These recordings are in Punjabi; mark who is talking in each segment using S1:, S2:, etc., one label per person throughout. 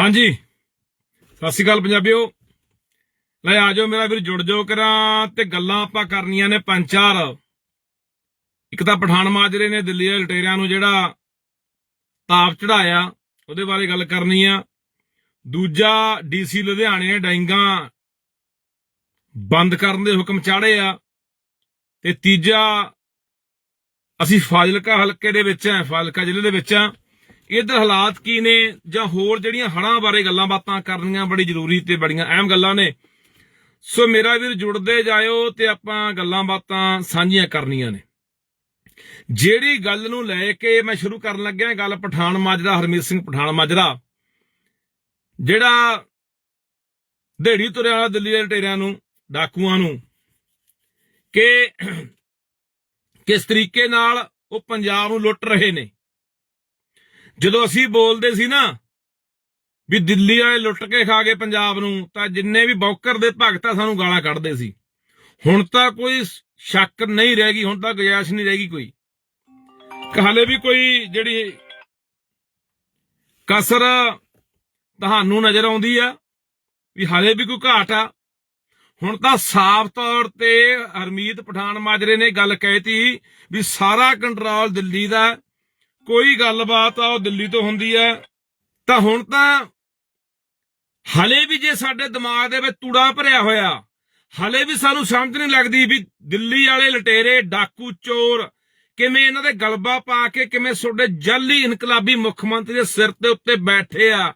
S1: ਹਾਂਜੀ। ਸਤਿ ਸ਼੍ਰੀ ਅਕਾਲ ਪੰਜਾਬੀਓ। ਲੈ ਆ ਜਾਓ ਮੇਰਾ ਵੀਰ, ਜੁੜ ਜਾਓ ਕਰਾਂ ਤੇ ਗੱਲਾਂ ਆਪਾਂ ਕਰਨੀਆਂ ਨੇ ਪੰਜ ਚਾਰ ਇੱਕ ਤਾਂ ਪਠਾਨ ਮਾਜਰੇ ਨੇ ਦਿੱਲੀ ਦੇ ਲਟੇਰਿਆਂ ਨੂੰ ਜਿਹੜਾ ਤਾਪ ਚੜਾਇਆ ਉਹਦੇ ਬਾਰੇ ਗੱਲ ਕਰਨੀ ਆ। ਦੂਜਾ ਡੀਸੀ ਲੁਧਿਆਣੇ ਨੇ ਡਾਈਂਗਾਂ ਬੰਦ ਕਰਨ ਦੇ ਹੁਕਮ ਚਾੜੇ ਆ। ਤੇ ਤੀਜਾ, ਅਸੀਂ ਫਾਜ਼ਿਲਕਾ ਹਲਕੇ ਦੇ ਵਿੱਚ ਆ, ਫਾਜ਼ਿਲਕਾ ਜ਼ਿਲ੍ਹੇ ਦੇ ਵਿੱਚ ਆ। ਇਧਰ ਹਾਲਾਤ ਕੀ ਨੇ ਜਾਂ ਹੋਰ ਜਿਹੜੀਆਂ ਹੜ੍ਹਾਂ ਬਾਰੇ ਗੱਲਾਂ ਬਾਤਾਂ ਕਰਨੀਆਂ ਬੜੀ ਜ਼ਰੂਰੀ ਤੇ ਬੜੀਆਂ ਅਹਿਮ ਗੱਲਾਂ ਨੇ। ਸੋ ਮੇਰਾ ਵੀਰ ਜੁੜਦੇ ਜਾਇਓ ਤੇ ਆਪਾਂ ਗੱਲਾਂ ਬਾਤਾਂ ਸਾਂਝੀਆਂ ਕਰਨੀਆਂ ਨੇ। ਜਿਹੜੀ ਗੱਲ ਨੂੰ ਲੈ ਕੇ ਮੈਂ ਸ਼ੁਰੂ ਕਰਨ ਲੱਗਿਆ ਗੱਲ ਪਠਾਨ ਮਾਜਰਾ, ਹਰਮੀਤ ਸਿੰਘ ਪਠਾਨ ਮਾਜਰਾ, ਜਿਹੜਾ ਢੇੜੀ ਤੁਰਿਆ ਵਾਲਾ ਦਿੱਲੀ ਦੇ ਲਟੇਰਿਆਂ ਨੂੰ, ਡਾਕੂਆਂ ਨੂੰ ਕਿ ਕਿਸ ਤਰੀਕੇ ਨਾਲ ਉਹ ਪੰਜਾਬ ਨੂੰ ਲੁੱਟ ਰਹੇ ਨੇ। ਜਦੋਂ ਅਸੀਂ ਬੋਲਦੇ ਸੀ ਨਾ ਵੀ ਦਿੱਲੀ ਵਾਲੇ ਲੁੱਟ ਕੇ ਖਾ ਗਏ ਪੰਜਾਬ ਨੂੰ, ਤਾਂ ਜਿੰਨੇ ਵੀ ਬੌਕਰ ਦੇ ਭਗਤ ਆ, ਸਾਨੂੰ ਗਾਲਾਂ ਕੱਢਦੇ ਸੀ। ਹੁਣ ਤਾਂ ਕੋਈ ਸ਼ੱਕ ਨਹੀਂ ਰਹਿ ਗਈ, ਹੁਣ ਤਾਂ ਗੁਜਾਇਸ਼ ਨਹੀਂ ਰਹਿ ਗਈ ਕੋਈ। ਹਾਲੇ ਵੀ ਕੋਈ ਜਿਹੜੀ ਕਸਰ ਤੁਹਾਨੂੰ ਨਜ਼ਰ ਆਉਂਦੀ ਆ, ਵੀ ਹਾਲੇ ਵੀ ਕੋਈ ਘਾਟ ਆ। ਹੁਣ ਤਾਂ ਸਾਫ਼ ਤੌਰ ਤੇ ਹਰਮੀਤ ਪਠਾਨ ਮਾਜਰੇ ਨੇ ਗੱਲ ਕਹਿਤੀ ਵੀ ਸਾਰਾ ਕੰਟਰੋਲ ਦਿੱਲੀ ਦਾ ਕੋਈ ਗੱਲਬਾਤ ਆ, ਉਹ ਦਿੱਲੀ ਤੋਂ ਹੁੰਦੀ ਹੈ ਤਾਂ ਹੁਣ ਤਾਂ ਹਲੇ ਵੀ ਜੇ ਸਾਡੇ ਦਿਮਾਗ ਦੇ ਵਿੱਚ ਤੂੜਾ ਭਰਿਆ ਹੋਇਆ, ਹਲੇ ਵੀ ਸਾਨੂੰ ਸਮਝ ਨਹੀਂ ਲੱਗਦੀ ਵੀ ਦਿੱਲੀ ਵਾਲੇ ਲਟੇਰੇ, ਡਾਕੂ ਚੋਰ, ਕਿਵੇਂ ਇਹਨਾਂ ਦੇ ਗਲਬਾ ਪਾ ਕੇ ਕਿਵੇਂ ਤੁਹਾਡੇ ਜਾਲੀ ਇਨਕਲਾਬੀ ਮੁੱਖ ਮੰਤਰੀ ਦੇ ਸਿਰ ਤੇ ਉੱਤੇ ਬੈਠੇ ਆ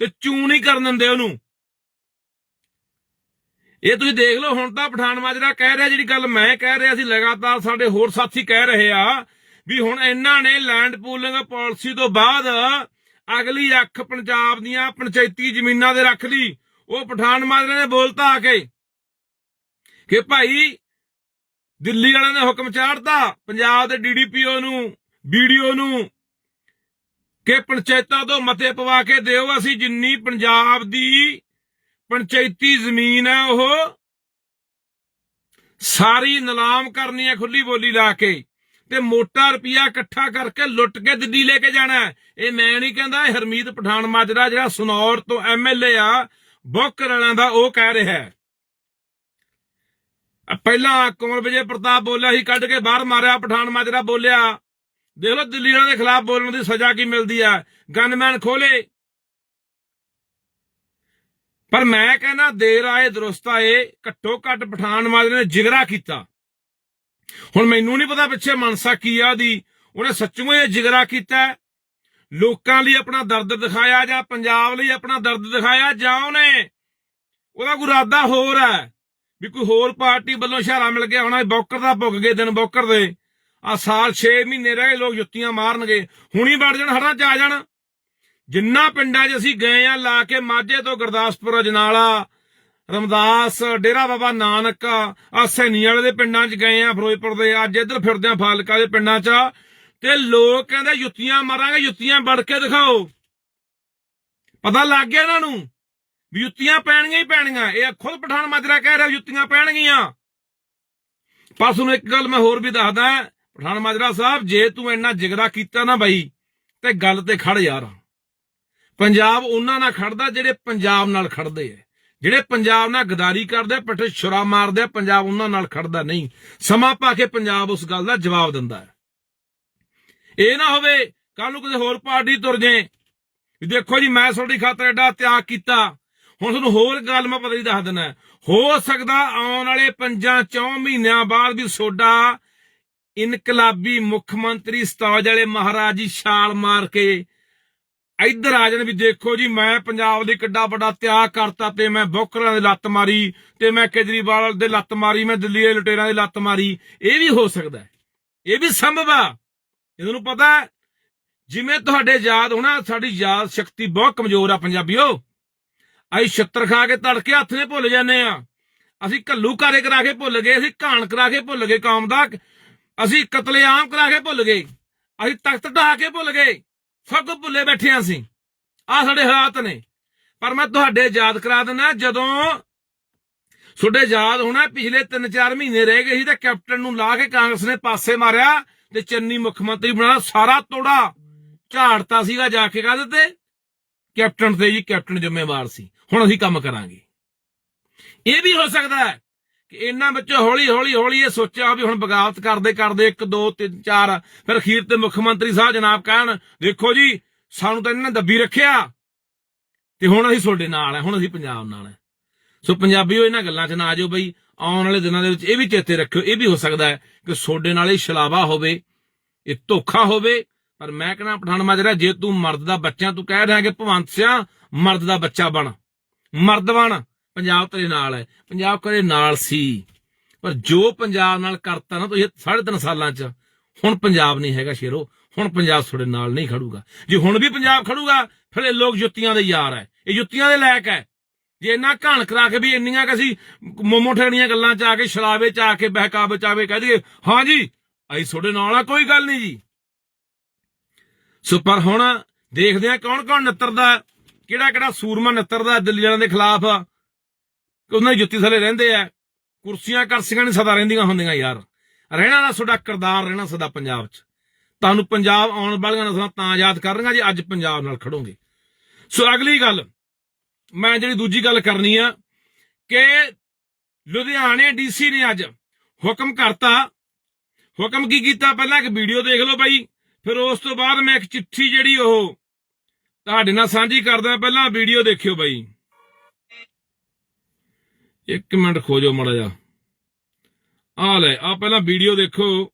S1: ਤੇ ਚੂੰ ਨਹੀਂ ਕਰਨ ਦਿੰਦੇ ਉਹਨੂੰ। ਇਹ ਤੁਸੀਂ ਦੇਖ ਲਓ, ਹੁਣ ਤਾਂ ਪਠਾਨ ਮਾਜਰਾ ਕਹਿ ਰਿਹਾ, ਜਿਹੜੀ ਗੱਲ ਮੈਂ ਕਹਿ ਰਿਹਾ ਸੀ, ਲਗਾਤਾਰ ਸਾਡੇ ਹੋਰ ਸਾਥੀ ਕਹਿ ਰਹੇ ਆ ਵੀ ਹੁਣ ਇਹਨਾਂ ਨੇ ਲੈਂਡ ਪੂਲਿੰਗ ਪਾਲਿਸੀ ਤੋਂ ਬਾਅਦ ਅਗਲੀ ਅੱਖ ਪੰਜਾਬ ਦੀਆਂ ਪੰਚਾਇਤੀ ਜ਼ਮੀਨਾਂ ਦੇ ਰੱਖ ਲਈ। ਉਹ ਪਠਾਨ ਮਾਜਰੇ ਨੇ ਬੋਲਤਾ ਆ ਕੇ ਕਿ ਭਾਈ ਦਿੱਲੀ ਵਾਲਿਆਂ ਨੇ ਹੁਕਮ ਚਾੜਤਾ, ਪੰਜਾਬ ਦੇ ਡੀਡੀਪੀਓ ਨੂੰ ਵੀਡੀਓ ਨੂੰ ਕਿ ਪੰਚਾਇਤਾਂ ਤੋਂ ਮਤੇ ਪਵਾ ਕੇ ਦਿਓ, ਅਸੀਂ ਜਿੰਨੀ ਪੰਜਾਬ ਦੀ ਪੰਚਾਇਤੀ ਜ਼ਮੀਨ ਹੈ ਉਹ ਸਾਰੀ ਨਿਲਾਮ ਕਰਨੀ ਹੈ ਖੁੱਲੀ ਬੋਲੀ ਲਾ ਕੇ। ਤੇ ਮੋਟਾ ਰੁਪਿਆ ਇਕੱਠਾ ਕਰਕੇ ਲੁੱਟ ਕੇ ਦਿੱਲੀ ਲੈ ਕੇ ਜਾਣਾ ਇਹ ਮੈਂ ਨਹੀਂ ਕਹਿੰਦਾ, ਇਹ ਹਰਮੀਤ ਪਠਾਨ ਮਾਜਰਾ ਜਿਹੜਾ ਸਨੌਰ ਤੋਂ ਐਮਐਲਏ ਆ ਬੋਕਰ ਵਾਲਿਆਂ ਦਾ ਉਹ ਕਹਿ ਰਿਹਾ ਪਹਿਲਾਂ ਕੁਮਰ ਵਿਜੇ ਪ੍ਰਤਾਪ ਬੋਲਿਆ ਸੀ, ਕੱਢ ਕੇ ਬਾਹਰ ਮਾਰਿਆ, ਪਠਾਨ ਮਾਜਰਾ ਬੋਲਿਆ। ਦੇਖ ਲਓ, ਦਿੱਲੀ ਵਾਲਿਆਂ ਦੇ ਖਿਲਾਫ ਬੋਲਣ ਦੀ ਸਜ਼ਾ ਕੀ ਮਿਲਦੀ ਆ। ਗਨਮੈਨ ਖੋਲੇ ਪਰ ਮੈਂ ਕਹਿੰਦਾ, ਦੇਰ ਆਏ, ਦਰੁਸਤ ਆਏ, ਘੱਟੋ ਘੱਟ ਪਠਾਨ ਮਾਜਰੇ ਨੇ ਜਿਗਰਾ ਕੀਤਾ। ਹੁਣ ਮੈਨੂੰ ਨਹੀਂ ਪਤਾ ਪਿੱਛੇ ਮਨਸਾ ਕੀ ਆ ਦੀ। ਉਹਨੇ ਸੱਚੂਆਂ ਇਹ ਜਿਗਰਾ ਕੀਤਾ ਲੋਕਾਂ ਲਈ ਆਪਣਾ ਦਰਦ ਦਿਖਾਇਆ ਜਾਂ ਪੰਜਾਬ ਲਈ ਆਪਣਾ ਦਰਦ ਦਿਖਾਇਆ ਜਾਂ ਉਹਨੇ ਉਹਦਾ ਕੋਈ ਇਰਾਦਾ ਹੋਰ ਹੈ ਵੀ ਕੋਈ ਹੋਰ ਪਾਰਟੀ ਵੱਲੋਂ ਇਸ਼ਾਰਾ ਮਿਲ ਗਿਆ ਹੋਣਾ ਬੌਕਰ ਦਾ ਭੁੱਗ ਗਏ ਦਿਨ ਬੌਕਰ ਦੇ। ਆ ਸਾਲ 6 ਮਹੀਨੇ ਰਹਿ ਗਏ, ਲੋਕ ਜੁੱਤੀਆਂ ਮਾਰਨਗੇ। ਹੁਣੀ ਵੜ ਜਾਣ ਹਰਾਂ ਚ ਆ ਜਾਣ। ਜਿੰਨਾ ਪਿੰਡਾਂ 'ਚ ਅਸੀਂ ਗਏ ਆ, ਲਾ ਕੇ ਮਾਝੇ ਤੋਂ ਗੁਰਦਾਸਪੁਰ, ਅਜਨਾਲਾ ਰਮਦਾਸ, ਡੇਰਾ ਬਾਬਾ ਨਾਨਕ ਆ ਸੈਣੀ ਵਾਲੇ ਦੇ ਪਿੰਡਾਂ 'ਚ ਗਏ ਆ ਫਿਰੋਜ਼ਪੁਰ ਦੇ। ਅੱਜ ਇੱਧਰ ਫਿਰਦੇ ਆ ਫਾਲਕਾ ਦੇ ਪਿੰਡਾਂ 'ਚ। ਤੇ ਲੋਕ ਕਹਿੰਦੇ ਜੁੱਤੀਆਂ ਮਾਰਾਂਗੇ, ਜੁੱਤੀਆਂ ਵੜ ਕੇ ਦਿਖਾਓ। ਪਤਾ ਲੱਗ ਗਿਆ ਇਹਨਾਂ ਨੂੰ ਵੀ ਜੁੱਤੀਆਂ ਪੈਣਗੀਆਂ ਹੀ ਪੈਣਗੀਆਂ। ਇਹ ਖੁਦ ਪਠਾਨ ਮਾਜਰਾ ਕਹਿ ਰਿਹਾ ਜੁੱਤੀਆਂ ਪੈਣਗੀਆਂ। ਪਰ ਤੁਹਾਨੂੰ ਇੱਕ ਗੱਲ ਮੈਂ ਹੋਰ ਵੀ ਦੱਸਦਾ ਪਠਾਨ ਮਾਜਰਾ ਸਾਹਿਬ, ਜੇ ਤੂੰ ਇੰਨਾ ਜਿਗਰਾ ਕੀਤਾ ਨਾ ਬਾਈ, ਤੇ ਗੱਲ ਤੇ ਖੜ ਯਾਰ। ਪੰਜਾਬ ਉਹਨਾਂ ਨਾਲ ਖੜਦਾ ਜਿਹੜੇ ਪੰਜਾਬ ਨਾਲ ਖੜਦੇ ਐ ਜਿਹੜੇ ਪੰਜਾਬ ਨਾਲ ਗਦਾਰੀ ਕਰਦੇ, ਪੱਠੇ ਛੁਰਾ ਮਾਰਦੇ, ਪੰਜਾਬ ਉਹਨਾਂ ਨਾਲ ਖੜਦਾ ਨਹੀਂ। ਸਮਾਂ ਪਾ ਕੇ ਪੰਜਾਬ ਉਸ ਗੱਲ ਦਾ ਜਵਾਬ ਦਿੰਦਾ ਹੈ। ਇਹ ਨਾ ਹੋਵੇ ਕੱਲ ਨੂੰ ਕਿਸੇ ਹੋਰ ਪਾਰਟੀ ਤੁਰ ਜੇ, ਵੀ ਦੇਖੋ ਜੀ, ਮੈਂ ਤੁਹਾਡੀ ਖਾਤਰ ਐਡਾ ਤਿਆਗ ਕੀਤਾ। ਹੁਣ ਤੁਹਾਨੂੰ ਹੋਰ ਗੱਲ ਮੈਂ ਪਤਾ ਹੀ ਦੱਸ ਦਿੰਦਾ ਹੋ। ਸਕਦਾ ਆਉਣ ਵਾਲੇ ਪੰਜਾਂ ਚੌਂ ਮਹੀਨਿਆਂ ਬਾਅਦ ਵੀ ਸੋਡਾ ਇਨਕਲਾਬੀ ਮੁੱਖ ਮੰਤਰੀ ਸਤਾਜ ਵਾਲੇ ਮਹਾਰਾਜ ਜੀ ਛਾਲ ਮਾਰ ਕੇ ਇੱਧਰ ਆ ਜਾਣ ਵੀ ਦੇਖੋ ਜੀ, ਮੈਂ ਪੰਜਾਬ ਲਈ ਕਿੱਡਾ ਵੱਡਾ ਤਿਆਗ ਕਰਤਾ ਤੇ ਮੈਂ ਬੋਕਰਾਂ ਦੇ ਲੱਤ ਮਾਰੀ ਤੇ ਮੈਂ ਕੇਜਰੀਵਾਲ ਦੇ ਲੱਤ ਮਾਰੀ, ਮੈਂ ਦਿੱਲੀ ਦੇ ਲੁਟੇਰਾਂ ਦੇ ਲੱਤ ਮਾਰੀ। ਇਹ ਵੀ ਹੋ ਸਕਦਾ ਹੈ। ਇਹ ਵੀ ਸੰਭਵ ਆ। ਇਹਨਾਂ ਨੂੰ ਪਤਾ ਜਿਵੇਂ ਤੁਹਾਡੇ ਯਾਦ ਹੋਣਾ, ਸਾਡੀ ਯਾਦ ਸ਼ਕਤੀ ਬਹੁਤ ਕਮਜ਼ੋਰ ਆ ਪੰਜਾਬੀਓ। ਅਸੀਂ ਛੱਤਰ ਖਾ ਕੇ ਤੜਕੇ ਹੱਥ ਨੇ ਭੁੱਲ ਜਾਂਦੇ ਆ ਅਸੀਂ ਕੱਲੂ ਕਾਰੇ ਕਰਾ ਕੇ ਭੁੱਲ ਗਏ, ਅਸੀਂ ਘਾਣ ਕਰਾ ਕੇ ਭੁੱਲ ਗਏ, ਕੌਮ ਦਾ, ਅਸੀਂ ਕਤਲੇਆਮ ਕਰਾ ਕੇ ਭੁੱਲ ਗਏ, ਅਸੀਂ ਤਖਤ ਢਾ ਕੇ ਭੁੱਲ ਗਏ। ਸਭ ਕੁਝ ਭੁੱਲੇ ਬੈਠੇ ਹਾਂ ਅਸੀਂ ਆ ਸਾਡੇ ਹਾਲਾਤ ਨੇ। ਪਰ ਮੈਂ ਤੁਹਾਡੇ ਯਾਦ ਕਰਾ ਦਿੰਦਾ, ਜਦੋਂ ਤੁਹਾਡੇ ਯਾਦ ਹੋਣਾ, ਪਿਛਲੇ 3-4 ਮਹੀਨੇ ਰਹਿ ਗਏ ਸੀ ਤੇ ਕੈਪਟਨ ਨੂੰ ਲਾ ਕੇ ਕਾਂਗਰਸ ਨੇ ਪਾਸੇ ਮਾਰਿਆ ਤੇ ਚੰਨੀ ਮੁੱਖ ਮੰਤਰੀ ਬਣਾਇਆ ਸਾਰਾ ਤੋੜਾ ਝਾੜਤਾ ਸੀਗਾ ਜਾ ਕੇ ਕਾਹਦੇ ਤੇ? ਕੈਪਟਨ ਤੇ ਜੀ ਕੈਪਟਨ ਜ਼ਿੰਮੇਵਾਰ ਸੀ। ਹੁਣ ਅਸੀਂ ਕੰਮ ਕਰਾਂਗੇ। ਇਹ ਵੀ ਹੋ ਸਕਦਾ ਹੈ ਕਿ ਇਹਨਾਂ ਵਿੱਚੋਂ ਹੌਲੀ ਹੌਲੀ ਹੌਲੀ ਇਹ ਸੋਚਿਆ ਵੀ ਹੁਣ ਬਗਾਵਤ ਕਰਦੇ ਕਰਦੇ 1 2 3 4 ਫਿਰ ਅਖੀਰ ਤੇ ਮੁੱਖ ਮੰਤਰੀ ਸਾਹਿਬ ਜਨਾਬ ਕਹਿਣ, ਦੇਖੋ ਜੀ, ਸਾਨੂੰ ਤਾਂ ਇਹਨਾਂ ਨੇ ਦੱਬੀ ਰੱਖਿਆ ਤੇ ਹੁਣ ਅਸੀਂ ਤੁਹਾਡੇ ਨਾਲ ਹੈ ਹੁਣ ਅਸੀਂ ਪੰਜਾਬ ਨਾਲ ਹੈ ਸੋ ਪੰਜਾਬੀਓ, ਇਹਨਾਂ ਗੱਲਾਂ 'ਚ ਨਾ ਆਜੋ ਬਈ। ਆਉਣ ਵਾਲੇ ਦਿਨਾਂ ਦੇ ਵਿੱਚ ਇਹ ਵੀ ਚੇਤੇ ਰੱਖਿਓ, ਇਹ ਵੀ ਹੋ ਸਕਦਾ ਹੈ ਕਿ ਤੁਹਾਡੇ ਨਾਲ ਇਹ ਛਲਾਵਾ ਹੋਵੇ, ਇਹ ਧੋਖਾ ਹੋਵੇ। ਪਰ ਮੈਂ ਕਹਿੰਦਾ ਪਠਾਨ ਮਾਜਰਾ ਜੇ ਤੂੰ ਮਰਦ ਦਾ ਬੱਚਾ, ਤੂੰ ਕਹਿ ਰਿਹਾ ਕਿ ਭਵੰਤ ਸਿਆ ਮਰਦ ਦਾ ਬੱਚਾ ਬਣ, ਮਰਦ ਬਣ। ਪੰਜਾਬ ਤੇਰੇ ਨਾਲ ਹੈ। ਪੰਜਾਬ ਕਦੇ ਨਾਲ ਸੀ। ਪਰ ਜੋ ਪੰਜਾਬ ਨਾਲ ਕਰਤਾ ਨਾ ਤੁਸੀਂ ਸਾਢੇ ਤਿੰਨ ਸਾਲਾਂ 'ਚ, ਹੁਣ ਪੰਜਾਬ ਨਹੀਂ ਹੈਗਾ ਸ਼ੇਰੋ, ਹੁਣ ਪੰਜਾਬ ਤੁਹਾਡੇ ਨਾਲ ਨਹੀਂ ਖੜੂਗਾ। ਜੇ ਹੁਣ ਵੀ ਪੰਜਾਬ ਖੜੂਗਾ, ਫਿਰ ਇਹ ਲੋਕ ਜੁੱਤੀਆਂ ਦੇ ਯਾਰ ਹੈ। ਇਹ ਜੁੱਤੀਆਂ ਦੇ ਲਾਇਕ ਹੈ। ਜੇ ਇੰਨਾ ਘਾਣ ਕਰਾ ਕੇ ਵੀ ਇੰਨੀਆਂ ਕਿ ਅਸੀਂ ਮੋਮੋ ਠੇੜੀਆਂ ਗੱਲਾਂ ਚ ਆ ਕੇ, ਛਲਾਵੇ ਚ ਆ ਕੇ, ਬਹਿਕਾ ਬਚਾਵੇ ਕਹਿ ਦਈਏ, ਹਾਂ ਜੀ, ਅਸੀਂ ਤੁਹਾਡੇ ਨਾਲ ਆ, ਕੋਈ ਗੱਲ ਨਹੀਂ ਜੀ। ਸੋ ਪਰ ਹੁਣ ਦੇਖਦੇ ਆ ਕੌਣ ਕੌਣ ਨੱਤਰਦਾ ਕਿਹੜਾ ਕਿਹੜਾ ਸੂਰਮਾ ਨੱਤਰਦਾ ਦਿੱਲੀ ਵਾਲਿਆਂ ਦੇ ਖਿਲਾਫ। ਕਿ ਉਹਨਾਂ ਦੀ ਜੁੱਤੀ ਥੱਲੇ ਰਹਿੰਦੇ ਆ। ਕੁਰਸੀਆਂ, ਕਰਸੀਆਂ ਨਹੀਂ ਸਦਾ ਰਹਿੰਦੀਆਂ ਹੁੰਦੀਆਂ ਯਾਰ। ਰਹਿਣਾ ਨਾ ਤੁਹਾਡਾ ਕਿਰਦਾਰ, ਰਹਿਣਾ ਸਦਾ ਪੰਜਾਬ 'ਚ। ਤੁਹਾਨੂੰ ਪੰਜਾਬ ਆਉਣ ਵਾਲੀਆਂ ਨਸਲਾਂ ਤਾਂ ਯਾਦ ਕਰਨਗਾ ਜੇ ਅੱਜ ਪੰਜਾਬ ਨਾਲ ਖੜੋਗੇ। ਸੋ ਅਗਲੀ ਗੱਲ, ਮੈਂ ਜਿਹੜੀ ਦੂਜੀ ਗੱਲ ਕਰਨੀ ਆ ਕਿ ਲੁਧਿਆਣੇ ਡੀਸੀ ਨੇ ਅੱਜ ਹੁਕਮ ਕਰਤਾ। ਹੁਕਮ ਕੀ ਕੀਤਾ? ਪਹਿਲਾਂ ਇੱਕ ਵੀਡੀਓ ਦੇਖ ਲਓ ਬਾਈ। ਫਿਰ ਉਸ ਤੋਂ ਬਾਅਦ ਮੈਂ ਇੱਕ ਚਿੱਠੀ ਜਿਹੜੀ ਉਹ ਤੁਹਾਡੇ ਨਾਲ ਸਾਂਝੀ ਕਰਦਾ। ਪਹਿਲਾਂ ਵੀਡੀਓ ਦੇਖਿਓ ਬਾਈ। ਇੱਕ ਮਿੰਟ ਖੋਜੋ ਮੜਾ ਜਾ ਆ ਲੈ ਆ ਪਹਿਲਾਂ ਵੀਡੀਓ ਦੇਖੋ।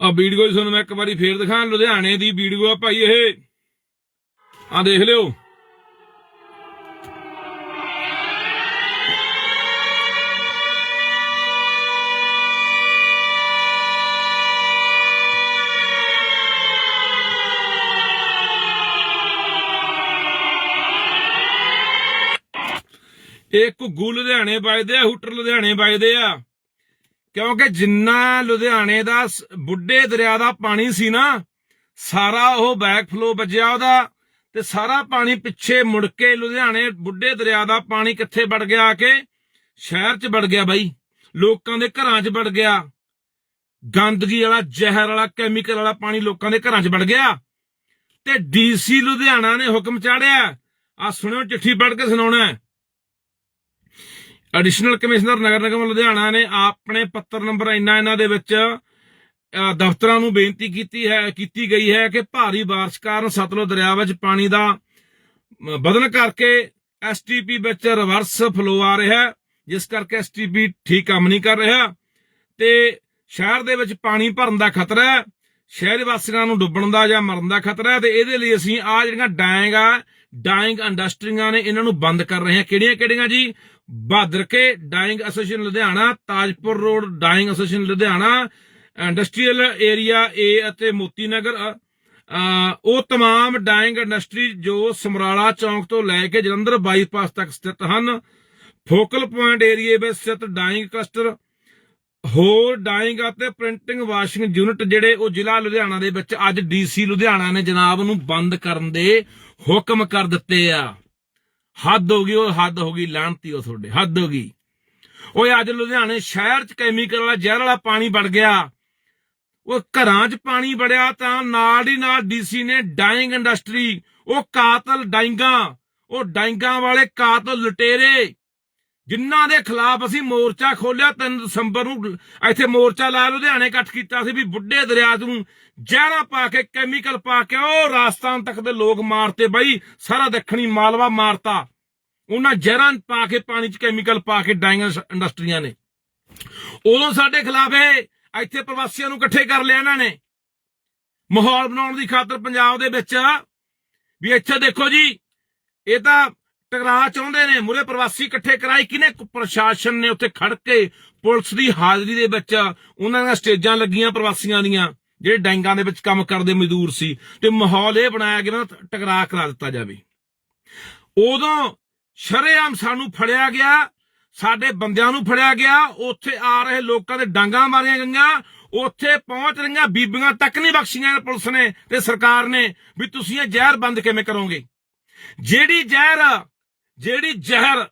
S1: ਆ ਵੀਡੀਓ ਹੀ ਤੁਹਾਨੂੰ ਮੈਂ ਇੱਕ ਵਾਰੀ ਫੇਰ ਦਿਖਾਂ, ਲੁਧਿਆਣੇ ਦੀ ਵੀਡੀਓ ਆ ਭਾਈ ਇਹ। ਆ ਦੇਖ ਲਿਓ। ਇਹ ਘੁੱਗੂ ਲੁਧਿਆਣੇ ਵੱਜਦੇ ਆ, ਹੁਟਰ ਲੁਧਿਆਣੇ ਵੱਜਦੇ ਆ। ਕਿਉਂਕਿ ਜਿੰਨਾ ਲੁਧਿਆਣੇ ਦਾ ਬੁੱਢੇ ਦਰਿਆ ਦਾ ਪਾਣੀ ਸੀ ਨਾ, ਸਾਰਾ ਉਹ ਬੈਕ ਫਲੋ ਵੱਜਿਆ ਉਹਦਾ ਤੇ ਸਾਰਾ ਪਾਣੀ ਪਿੱਛੇ ਮੁੜ ਕੇ ਲੁਧਿਆਣੇ ਬੁੱਢੇ ਦਰਿਆ ਦਾ ਪਾਣੀ ਕਿੱਥੇ ਵੜ ਗਿਆ ਆ ਕੇ? ਸ਼ਹਿਰ 'ਚ ਵੜ ਗਿਆ ਬਾਈ। ਲੋਕਾਂ ਦੇ ਘਰਾਂ 'ਚ ਵੜ ਗਿਆ। ਗੰਦਗੀ ਵਾਲਾ ਜ਼ਹਿਰ ਵਾਲਾ ਕੈਮੀਕਲ ਵਾਲਾ ਪਾਣੀ ਲੋਕਾਂ ਦੇ ਘਰਾਂ 'ਚ ਵੜ ਗਿਆ। ਤੇ ਡੀਸੀ ਲੁਧਿਆਣਾ ਨੇ ਹੁਕਮ ਚਾੜਿਆ। ਆ ਸੁਣਿਓ, ਚਿੱਠੀ ਪੜ੍ਹ ਕੇ ਸੁਣਾਉਣਾ। ਐਡੀਸ਼ਨਲ ਕਮਿਸ਼ਨਰ ਨਗਰ ਨਿਗਮ ਲੁਧਿਆਣਾ ਨੇ ਆਪਣੇ ਪੱਤਰ ਨੰਬਰ ਇੰਨਾ ਇਹਨਾਂ ਦੇ ਵਿੱਚ ਦਫ਼ਤਰਾਂ ਨੂੰ ਬੇਨਤੀ ਕੀਤੀ ਹੈ, ਕੀਤੀ ਗਈ ਹੈ ਕਿ ਭਾਰੀ ਬਾਰਿਸ਼ ਕਾਰਨ ਸਤਲੁਜ ਦਰਿਆ ਵਿੱਚ ਪਾਣੀ ਦਾ ਵਧਣ ਕਰਕੇ ਐਸਟੀਪੀ ਵਿੱਚ ਰਿਵਰਸ ਫਲੋ ਆ ਰਿਹਾ ਹੈ, ਜਿਸ ਕਰਕੇ ਐਸਟੀਪੀ ਠੀਕ ਕੰਮ ਨਹੀਂ ਕਰ ਰਿਹਾ। ਤੇ ਸ਼ਹਿਰ ਦੇ ਵਿੱਚ ਪਾਣੀ ਭਰਨ ਦਾ ਖਤਰਾ ਹੈ, ਸ਼ਹਿਰ ਵਾਸੀਆਂ ਨੂੰ ਡੁੱਬਣ ਦਾ ਜਾਂ ਮਰਨ ਦਾ ਖਤਰਾ ਹੈ, ਤੇ ਇਹਦੇ ਲਈ ਅਸੀਂ ਆ ਜਿਹੜੀਆਂ ਡਾਇੰਗ ਆ, ਡਾਇੰਗ ਇੰਡਸਟਰੀਆਂ ਨੇ ਇਹਨਾਂ ਨੂੰ ਬੰਦ ਕਰ ਰਹੇ ਹਾਂ। ਕਿਹੜੀਆਂ ਕਿਹੜੀਆਂ ਜੀ? Bahadar Ke dyeing association Ludhiana Tajpur road dyeing association Ludhiana industrial area A ਅਤੇ ਮੋਤੀ ਨਗਰ ਅ, ਅ, ਉਹ तमाम ਡਾਇੰਗ ਇੰਡਸਟਰੀ ਜੋ ਸਮਰਾਲਾ ਚੌਂਕ ਤੋਂ ਲੈ ਕੇ ਜਲੰਧਰ ਬਾਈਪਾਸ ਤੱਕ ਸਥਿਤ ਹਨ ਫੋਕਲ ਪੁਆਇੰਟ ਏਰੀਏ ਵਿੱਚ ਸਥਿਤ ਡਾਇੰਗ ਕਲਸਟਰ ਹੋਰ ਡਾਇੰਗ ਅਤੇ ਪ੍ਰਿੰਟਿੰਗ ਵਾਸ਼ਿੰਗ ਯੂਨਿਟ ਜਿਹੜੇ ਉਹ ਜ਼ਿਲ੍ਹਾ ਲੁਧਿਆਣਾ ਦੇ ਵਿੱਚ ਅੱਜ ਡੀਸੀ ਲੁਧਿਆਣਾ ਨੇ ਜਨਾਬ ਨੂੰ ਬੰਦ ਕਰਨ ਦੇ ਹੁਕਮ ਕਰ ਦਿੱਤੇ ਆ ਹੱਦ ਹੋ ਗਈ, ਉਹ ਹੱਦ ਹੋ ਗਈ ਲਾਂਤੀ ਉਹ ਤੁਹਾਡੇ, ਹੱਦ ਹੋ ਗਈ। ਓਏ, ਅੱਜ ਲੁਧਿਆਣੇ ਸ਼ਹਿਰ ਚ ਕੈਮੀਕਲ ਵਾਲਾ ਜ਼ਹਿਰ ਵਾਲਾ ਪਾਣੀ ਵੜ ਗਿਆ। ਉਹ ਘਰਾਂ 'ਚ ਪਾਣੀ ਵੜਿਆ ਤਾਂ ਨਾਲ ਹੀ ਨਾਲ ਡੀਸੀ ਨੇ ਡਾਇੰਗ ਇੰਡਸਟਰੀ, ਉਹ ਕਾਤਲ ਡਾਇੰਗਾਂ, ਉਹ ਡਾਇੰਗਾਂ ਵਾਲੇ ਕਾਤਲ ਲੁਟੇਰੇ ਜਿਨ੍ਹਾਂ ਦੇ ਖਿਲਾਫ ਅਸੀਂ ਮੋਰਚਾ ਖੋਲਿਆ 3 ਦਸੰਬਰ ਨੂੰ, ਇੱਥੇ ਮੋਰਚਾ ਲਾਇਆ, ਲੁਧਿਆਣੇ ਇਕੱਠ ਕੀਤਾ ਸੀ ਵੀ ਬੁੱਢੇ ਦਰਿਆ ਨੂੰ ਜ਼ਹਿਰਾਂ ਪਾ ਕੇ ਕੈਮੀਕਲ ਪਾ ਕੇ, ਉਹ ਰਾਜਸਥਾਨ ਤੱਕ ਦੇ ਲੋਕ ਮਾਰਤੇ ਬਾਈ, ਸਾਰਾ ਦੱਖਣੀ ਮਾਲਵਾ ਮਾਰਤਾ। ਉਹਨਾਂ ਜ਼ਹਿਰਾਂ ਪਾ ਕੇ, ਪਾਣੀ 'ਚ ਕੈਮੀਕਲ ਪਾ ਕੇ ਡਾਈਆਂ ਇੰਡਸਟਰੀਆਂ ਨੇ। ਉਦੋਂ ਸਾਡੇ ਖਿਲਾਫ ਇਹ, ਇੱਥੇ ਪ੍ਰਵਾਸੀਆਂ ਨੂੰ ਇਕੱਠੇ ਕਰ ਲਿਆ ਇਹਨਾਂ ਨੇ। ਮਾਹੌਲ ਬਣਾਉਣ ਦੀ ਖਾਤਰ ਪੰਜਾਬ ਦੇ ਵਿੱਚ, ਵੀ ਇੱਥੇ ਦੇਖੋ ਜੀ, ਇਹ ਤਾਂ ਟਕਰਾ ਚਾਹੁੰਦੇ ਨੇ। ਮੁਰੇ ਪ੍ਰਵਾਸੀ ਇਕੱਠੇ ਕਰਾਈ ਕਿਨੇ ਪ੍ਰਸ਼ਾਸਨ ਨੇ ਉੱਥੇ ਖੜ ਕੇ ਪੁਲਿਸ ਦੀ ਹਾਜ਼ਰੀ ਦੇ ਵਿੱਚ ਉਹਨਾਂ ਦੀਆਂ ਸਟੇਜਾਂ ਲੱਗੀਆਂ ਪ੍ਰਵਾਸੀਆਂ ਦੀਆਂ, ਜਿਹੜੇ ਡੈਂਗਾਂ ਦੇ ਵਿੱਚ ਕੰਮ ਕਰਦੇ ਮਜ਼ਦੂਰ ਸੀ। ਤੇ ਮਾਹੌਲ ਇਹ ਬਣਾਇਆ ਗਿਆ ਨਾ ਟਕਰਾਅ ਕਰਾ ਦਿੱਤਾ ਜਾਵੇ। ਉਦੋਂ ਸ਼ਰੇਆਮ ਸਾਨੂੰ ਫੜਿਆ ਗਿਆ, ਸਾਡੇ ਬੰਦਿਆਂ ਨੂੰ ਫੜਿਆ ਗਿਆ, ਉੱਥੇ ਆ ਰਹੇ ਲੋਕਾਂ ਦੇ ਡਾਂਗਾ ਮਾਰੀਆਂ ਗਈਆਂ, ਉੱਥੇ ਪਹੁੰਚ ਰਹੀਆਂ ਬੀਬੀਆਂ ਤੱਕ ਨਹੀਂ ਬਖਸ਼ੀਆਂ ਪੁਲਿਸ ਨੇ ਤੇ ਸਰਕਾਰ ਨੇ ਵੀ ਤੁਸੀਂ ਇਹ ਜ਼ਹਿਰ ਬੰਦ ਕਿਵੇਂ ਕਰੋਗੇ? ਜਿਹੜੀ ਜ਼ਹਿਰ ਜਿਹੜੀ ਜ਼ਹਿਰ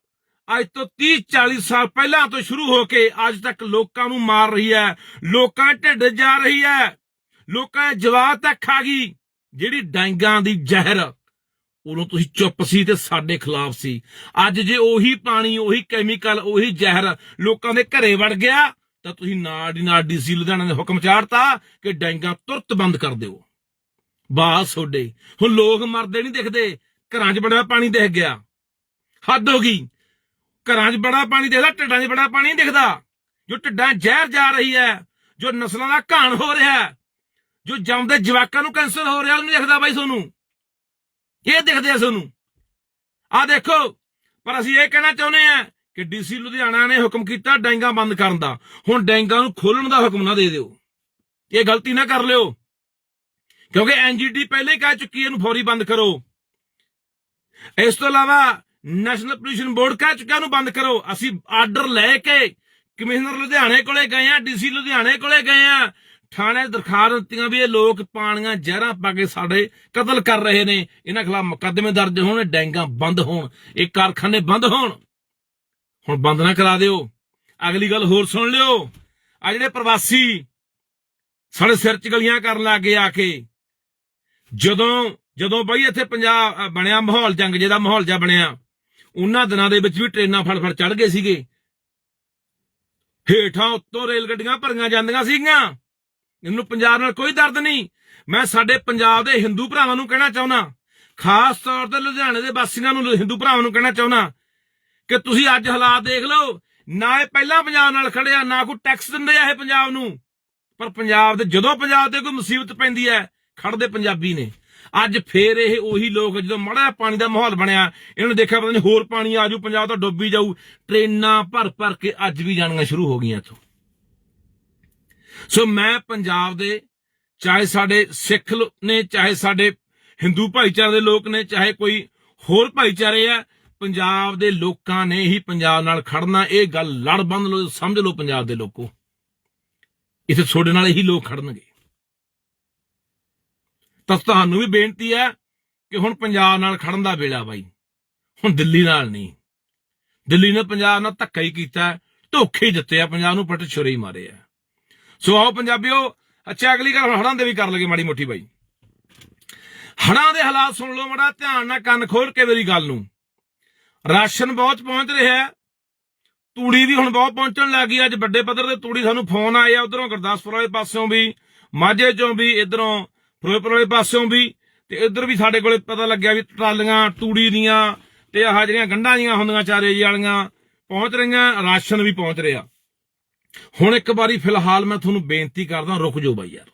S1: ਅੱਜ ਤੋਂ 30 40 ਸਾਲ ਪਹਿਲਾਂ ਤੋਂ ਸ਼ੁਰੂ ਹੋ ਕੇ ਅੱਜ ਤੱਕ ਲੋਕਾਂ ਨੂੰ ਮਾਰ ਰਹੀ ਹੈ, ਲੋਕਾਂ ਢਿੱਡ ਜਾ ਰਹੀ ਹੈ, ਲੋਕਾਂ ਦੇ ਜਵਾਬ ਤੱਕ ਆ ਗਈ। ਜਿਹੜੀ ਡਾਂਗਾਂ ਦੀ ਜ਼ਹਿਰ ਉਦੋਂ ਤੁਸੀਂ ਚੁੱਪ ਸੀ ਤੇ ਸਾਡੇ ਖਿਲਾਫ ਸੀ। ਅੱਜ ਜੇ ਉਹੀ ਪਾਣੀ, ਉਹੀ ਕੈਮੀਕਲ ਉਹੀ ਜ਼ਹਿਰ ਲੋਕਾਂ ਦੇ ਘਰੇ ਵੜ ਗਿਆ, ਤਾਂ ਤੁਸੀਂ ਨਾਲ ਦੀ ਨਾਲ ਡੀਸੀ ਲੁਧਿਆਣਾ ਨੇ ਹੁਕਮ ਚਾੜਤਾ ਕਿ ਡਾਂਗਾਂ ਤੁਰਤ ਬੰਦ ਕਰ ਦਿਓ। ਬਾਸ ਤੁਹਾਡੇ। ਹੁਣ ਲੋਕ ਮਰਦੇ ਨਹੀਂ ਦਿਖਦੇ। ਘਰਾਂ 'ਚ ਬੜਾ ਪਾਣੀ ਦਿਖ ਗਿਆ। ਹੱਦ ਹੋ ਗਈ। ਘਰਾਂ 'ਚ ਬੜਾ ਪਾਣੀ ਦਿਖਦਾ, ਢਿੱਡਾਂ 'ਚ ਬੜਾ ਪਾਣੀ ਨਹੀਂ ਦਿਖਦਾ। ਜੋ ਢਿੱਡਾਂ ਜ਼ਹਿਰ ਜਾ ਰਹੀ ਹੈ, ਜੋ ਨਸਲਾਂ ਦਾ ਘਾਣ ਹੋ ਰਿਹਾ ਜੋ ਜੰਮਦੇ ਜਵਾਕਾਂ ਨੂੰ ਕੈਂਸਰ ਹੋ ਰਿਹਾ ਉਹ ਨਹੀਂ ਦਿਖਦਾ ਬਾਈ ਤੁਹਾਨੂੰ ਇਹ ਦਿਖਦੇ ਆ ਤੁਹਾਨੂੰ ਆ ਦੇਖੋ, ਪਰ ਅਸੀਂ ਇਹ ਕਹਿਣਾ ਚਾਹੁੰਦੇ ਆ ਕਿ ਡੀਸੀ ਲੁਧਿਆਣਾ ਨੇ ਹੁਕਮ ਕੀਤਾ ਡੈਂਗਾ ਬੰਦ ਕਰਨ ਦਾ। ਹੁਣ ਡੈਂਗਾ ਨੂੰ ਖੋਲਣ ਦਾ ਹੁਕਮ ਨਾ ਦੇ ਦਿਓ। ਇਹ ਗਲਤੀ ਨਾ ਕਰ ਲਿਓ। ਕਿਉਂਕਿ ਐਨਜੀਟੀ ਪਹਿਲੇ ਕਹਿ ਚੁੱਕੀ ਇਹਨੂੰ ਫੌਰੀ ਬੰਦ ਕਰੋ। ਇਸ ਤੋਂ ਇਲਾਵਾ ਨੈਸ਼ਨਲ ਪੋਲੂਸ਼ਨ ਬੋਰਡ ਕਹਿ ਚੁੱਕਾ ਇਹਨੂੰ ਬੰਦ ਕਰੋ। ਅਸੀਂ ਆਰਡਰ ਲੈ ਕੇ ਕਮਿਸ਼ਨਰ ਲੁਧਿਆਣੇ ਕੋਲੇ ਗਏ ਆ, ਡੀਸੀ ਲੁਧਿਆਣੇ ਕੋਲੇ ਗਏ ਆ। ਥਾਣੇ ਦਰਖਾਸਤ ਦਿੱਤੀਆਂ ਵੀ ਇਹ ਲੋਕ ਪਾਣੀਆਂ, ਜ਼ਹਿਰਾਂ ਪਾ ਕੇ ਸਾਡੇ ਕਤਲ ਕਰ ਰਹੇ ਨੇ। ਇਹਨਾਂ ਖਿਲਾਫ ਮੁਕੱਦਮੇ ਦਰਜ ਹੋਣ, ਡੈਂਗਾ ਬੰਦ ਹੋਣ, ਇਹ ਕਾਰਖਾਨੇ ਬੰਦ ਹੋਣ। ਹੁਣ ਬੰਦ ਨਾ ਕਰਾ ਦਿਓ। ਅਗਲੀ ਗੱਲ ਹੋਰ ਸੁਣ ਲਿਓ। ਆ ਜਿਹੜੇ ਪ੍ਰਵਾਸੀ ਸਾਡੇ ਸਿਰ 'ਚ ਗਲੀਆਂ ਕਰਨ ਲੱਗੇ ਆ ਕੇ, ਜਦੋਂ ਜਦੋਂ ਬਈ ਇੱਥੇ ਪੰਜਾਬ ਬਣਿਆ ਮਾਹੌਲ ਜੰਗ, ਜਿਹਦਾ ਮਾਹੌਲ ਜਿਹਾ ਬਣਿਆ ਉਹਨਾਂ ਦਿਨਾਂ ਦੇ ਵਿੱਚ ਵੀ ਟ੍ਰੇਨਾਂ ਫੜ ਫੜ ਚੜ ਗਏ ਸੀਗੇ। ਹੇਠਾਂ ਉੱਤੋਂ ਰੇਲ ਗੱਡੀਆਂ ਭਰੀਆਂ ਜਾਂਦੀਆਂ ਸੀਗੀਆਂ। ਇਹਨੂੰ ਪੰਜਾਬ ਨਾਲ ਕੋਈ ਦਰਦ ਨਹੀਂ। ਮੈਂ ਸਾਡੇ ਪੰਜਾਬ ਦੇ ਹਿੰਦੂ ਭਰਾਵਾਂ ਨੂੰ ਕਹਿਣਾ ਚਾਹੁੰਦਾ। ਖਾਸ ਤੌਰ ਤੇ ਲੁਧਿਆਣੇ ਦੇ ਵਾਸੀਆਂ ਨੂੰ ਹਿੰਦੂ ਭਰਾਵਾਂ ਨੂੰ ਕਹਿਣਾ ਚਾਹੁੰਦਾ ਕਿ ਤੁਸੀਂ ਅੱਜ ਹਾਲਾਤ ਦੇਖ ਲਓ। ਨਾ ਇਹ ਪਹਿਲਾਂ ਪੰਜਾਬ ਨਾਲ ਖੜਿਆ ਨਾ ਕੋਈ ਟੈਕਸ ਦਿੰਦੇ ਆ ਇਹ ਪੰਜਾਬ ਨੂੰ। ਪਰ ਪੰਜਾਬ ਦੇ ਜਦੋਂ ਪੰਜਾਬ ਤੇ ਕੋਈ ਮੁਸੀਬਤ ਪੈਂਦੀ ਹੈ ਖੜਦੇ ਪੰਜਾਬੀ ਨੇ। ਅੱਜ ਫੇਰ ਇਹ ਉਹੀ ਲੋਕ ਜਦੋਂ ਮੜਾ ਪਾਣੀ ਦਾ ਮਾਹੌਲ ਬਣਿਆ, ਇਹਨਾਂ ਨੇ ਦੇਖਿਆ ਪਤਾ ਨਹੀਂ ਹੋਰ ਪਾਣੀ ਆਜੂ ਪੰਜਾਬ ਤਾਂ ਡੁੱਬੀ ਜਾਊ। ਟ੍ਰੇਨਾਂ ਭਰ ਭਰ ਕੇ ਅੱਜ ਵੀ ਜਾਣੀਆਂ ਸ਼ੁਰੂ ਹੋ ਗਈਆਂ ਇੱਥੋਂ। ਸੋ ਮੈਂ ਪੰਜਾਬ ਦੇ, ਚਾਹੇ ਸਾਡੇ ਸਿੱਖ ਨੇ, ਚਾਹੇ ਸਾਡੇ ਹਿੰਦੂ ਭਾਈਚਾਰੇ ਦੇ ਲੋਕ ਨੇ, ਚਾਹੇ ਕੋਈ ਹੋਰ ਭਾਈਚਾਰੇ ਆ, ਪੰਜਾਬ ਦੇ ਲੋਕਾਂ ਨੇ ਹੀ ਪੰਜਾਬ ਨਾਲ ਖੜਨਾ, ਇਹ ਗੱਲ ਲੜ ਬੰਦ ਲੋ ਸਮਝ ਲਓ ਪੰਜਾਬ ਦੇ ਲੋਕੋ। ਇੱਥੇ ਤੁਹਾਡੇ ਨਾਲ ਹੀ ਲੋਕ ਖੜਨਗੇ। ਤਾਂ ਤੁਹਾਨੂੰ ਵੀ ਬੇਨਤੀ ਹੈ ਕਿ ਹੁਣ ਪੰਜਾਬ ਨਾਲ ਖੜਨ ਦਾ ਵੇਲਾ ਬਾਈ। ਹੁਣ ਦਿੱਲੀ ਨਾਲ ਨਹੀਂ। ਦਿੱਲੀ ਨੇ ਪੰਜਾਬ ਨਾਲ ਧੱਕਾ ਹੀ ਕੀਤਾ, ਧੋਖੇ ਹੀ ਦਿੱਤੇ ਆ, ਪੰਜਾਬ ਨੂੰ ਪੱਟ ਛੁਰੇ ਹੀ ਮਾਰੇ ਆ। ਸੋ ਆਓ ਪੰਜਾਬੀਓ, ਅੱਛਾ, ਅਗਲੀ ਗੱਲ ਹੜਾਂ ਦੇ ਵੀ ਕਰ ਲਗੇ ਮਾੜੀ ਮੋਟੀ ਬਾਈ। ਹੜਾਂ ਦੇ ਹਾਲਾਤ ਸੁਣ ਲਓ ਮੜਾ, ਧਿਆਨ ਨਾਲ ਕੰਨ ਖੋਲ ਕੇ ਮੇਰੀ ਗੱਲ ਨੂੰ। ਰਾਸ਼ਨ ਬਹੁਤ ਪਹੁੰਚ ਰਿਹਾ ਹੈ। ਤੂੜੀ ਵੀ ਹੁਣ ਬਹੁਤ ਪਹੁੰਚਣ ਲੱਗ ਗਈ, ਅੱਜ ਵੱਡੇ ਪੱਧਰ ਤੇ ਤੂੜੀ ਸਾਨੂੰ ਫੋਨ ਆਏ ਆ ਉਧਰੋਂ ਗੁਰਦਾਸਪੁਰ ਵਾਲੇ ਪਾਸਿਓਂ ਵੀ, ਮਾਝੇ ਚੋਂ ਵੀ, ਇਧਰੋਂ ਫਿਰੋਜ਼ਪੁਰ ਵਾਲੇ ਪਾਸਿਓਂ ਵੀ ਤੇ ਇੱਧਰ ਵੀ ਸਾਡੇ ਕੋਲੇ ਪਤਾ ਲੱਗਿਆ ਵੀ ਟਰਾਲੀਆਂ, ਤੂੜੀ ਦੀਆਂ ਤੇ ਆਹ ਜਿਹੜੀਆਂ ਗੰਢਾਂ ਜੀਆਂ ਹੁੰਦੀਆਂ ਚਾਰੇ ਜੀ ਵਾਲੀਆਂ, ਪਹੁੰਚ ਰਹੀਆਂ, ਰਾਸ਼ਨ ਵੀ ਪਹੁੰਚ ਰਿਹਾ। ਹੁਣ ਇੱਕ ਵਾਰੀ ਫਿਲਹਾਲ ਮੈਂ ਤੁਹਾਨੂੰ ਬੇਨਤੀ ਕਰਦਾ, ਰੁਕ ਜਾਓ ਬਾਈ ਯਾਰ,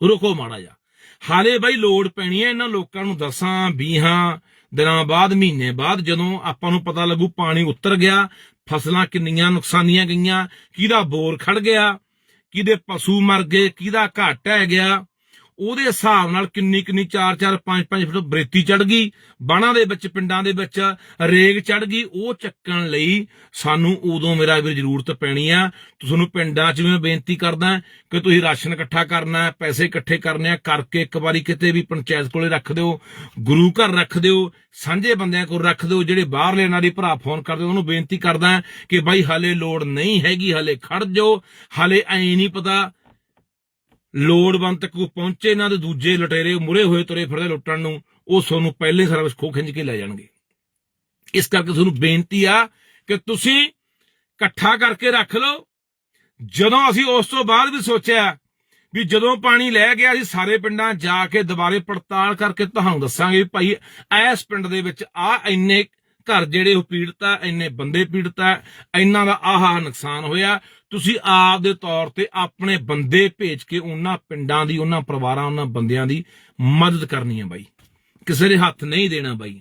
S1: ਰੁਕੋ ਮਾੜਾ ਜਾ ਹਾਲੇ ਬਾਈ ਲੋੜ ਪੈਣੀ ਹੈ, ਇਹਨਾਂ ਲੋਕਾਂ ਨੂੰ ਦਸਾਂ 20 ਦਿਨਾਂ ਬਾਅਦ, ਮਹੀਨੇ ਬਾਅਦ, ਜਦੋਂ ਆਪਾਂ ਨੂੰ ਪਤਾ ਲੱਗੂ ਪਾਣੀ ਉਤਰ ਗਿਆ, ਫਸਲਾਂ ਕਿੰਨੀਆਂ ਨੁਕਸਾਨੀਆਂ ਗਈਆਂ, ਕਿਹਦਾ ਬੋਰ ਖੜ ਗਿਆ, ਕਿਹਦੇ ਪਸ਼ੂ ਮਰ ਗਏ, ਕਿਹਦਾ ਘਾਟ ਹੈ ਗਿਆ। ਉਹਦੇ ਹਿਸਾਬ ਨਾਲ ਕਿੰਨੀ ਕਿੰਨੀ 4 4 5 5 ਫੁੱਟ ਬਰੇਤੀ ਚੜ ਗਈ, ਬਾਣਾ ਦੇ ਵਿੱਚ, ਪਿੰਡਾਂ ਦੇ ਵਿੱਚ ਰੇਗ ਚੜ ਗਈ। ਉਹ ਚੱਕਣ ਲਈ ਸਾਨੂੰ ਉਦੋਂ ਮੇਰਾ ਵੀਰ ਜ਼ਰੂਰਤ ਪੈਣੀ ਆ। ਤੁਹਾਨੂੰ ਪਿੰਡਾਂ 'ਚ ਵੀ ਮੈਂ ਬੇਨਤੀ ਕਰਦਾ ਕਿ ਤੁਸੀਂ ਰਾਸ਼ਨ ਇਕੱਠਾ ਕਰਨਾ ਪੈਸੇ ਇਕੱਠੇ ਕਰਨੇ ਆ, ਕਰਕੇ ਇੱਕ ਵਾਰੀ ਕਿਤੇ ਵੀ ਪੰਚਾਇਤ ਕੋਲੇ ਰੱਖ ਦਿਓ, ਗੁਰੂ ਘਰ ਰੱਖ ਦਿਓ, ਸਾਂਝੇ ਬੰਦਿਆਂ ਕੋਲ ਰੱਖ ਦਿਓ, ਜਿਹੜੇ ਬਾਹਰਲੇ ਇਹਨਾਂ ਦੇ ਭਰਾ ਫੋਨ ਕਰਦੇ, ਉਹਨੂੰ ਬੇਨਤੀ ਕਰਦਾ ਕਿ ਬਾਈ ਹਾਲੇ ਲੋੜ ਨਹੀਂ ਹੈਗੀ, ਹਾਲੇ ਖੜ ਜਾਓ, ਹਾਲੇ ਐ ਨਹੀਂ ਪਤਾ ਲੋੜਵੰਦ ਤੱਕ ਕੋਈ ਪਹੁੰਚੇ ਇਹਨਾਂ ਦੇ ਦੂਜੇ ਲਟੇਰੇ ਮੁਰੇ ਹੋਏ ਤੁਰੇ ਫਿਰਦੇ ਲੁੱਟਣ ਨੂੰ, ਉਹ ਤੁਹਾਨੂੰ ਪਹਿਲੇ ਸਾਰਾ ਕੁਝ ਖੋ ਖਿੰਚ ਕੇ ਲੈ ਜਾਣਗੇ। ਇਸ ਕਰਕੇ ਤੁਹਾਨੂੰ ਬੇਨਤੀ ਆ ਕਿ ਤੁਸੀਂ ਇਕੱਠਾ ਕਰਕੇ ਰੱਖ ਲਓ। ਜਦੋਂ ਅਸੀਂ ਉਸ ਤੋਂ ਬਾਅਦ ਵੀ ਸੋਚਿਆ ਵੀ ਜਦੋਂ ਪਾਣੀ ਲੈ ਗਿਆ ਅਸੀਂ ਸਾਰੇ ਪਿੰਡਾਂ ਜਾ ਕੇ ਦੁਬਾਰੇ ਪੜਤਾਲ ਕਰਕੇ ਤੁਹਾਨੂੰ ਦੱਸਾਂਗੇ ਵੀ ਭਾਈ ਇਸ ਪਿੰਡ ਦੇ ਵਿੱਚ ਆ ਇੰਨੇ ਘਰ ਜਿਹੜੇ ਉਹ ਪੀੜਤ ਆ, ਇੰਨੇ ਬੰਦੇ ਪੀੜਤ ਆ, ਇੰਨਾ ਦਾ ਆਹ ਆਹ ਨੁਕਸਾਨ ਹੋਇਆ। ਤੁਸੀਂ ਆਪ ਦੇ ਤੌਰ ਤੇ ਆਪਣੇ ਬੰਦੇ ਭੇਜ ਕੇ ਉਹਨਾਂ ਪਿੰਡਾਂ ਦੀ, ਉਹਨਾਂ ਪਰਿਵਾਰਾਂ, ਉਹਨਾਂ ਬੰਦਿਆਂ ਦੀ ਮਦਦ ਕਰਨੀ ਹੈ ਬਾਈ। ਕਿਸੇ ਦੇ ਹੱਥ ਨਹੀਂ ਦੇਣਾ ਬਾਈ।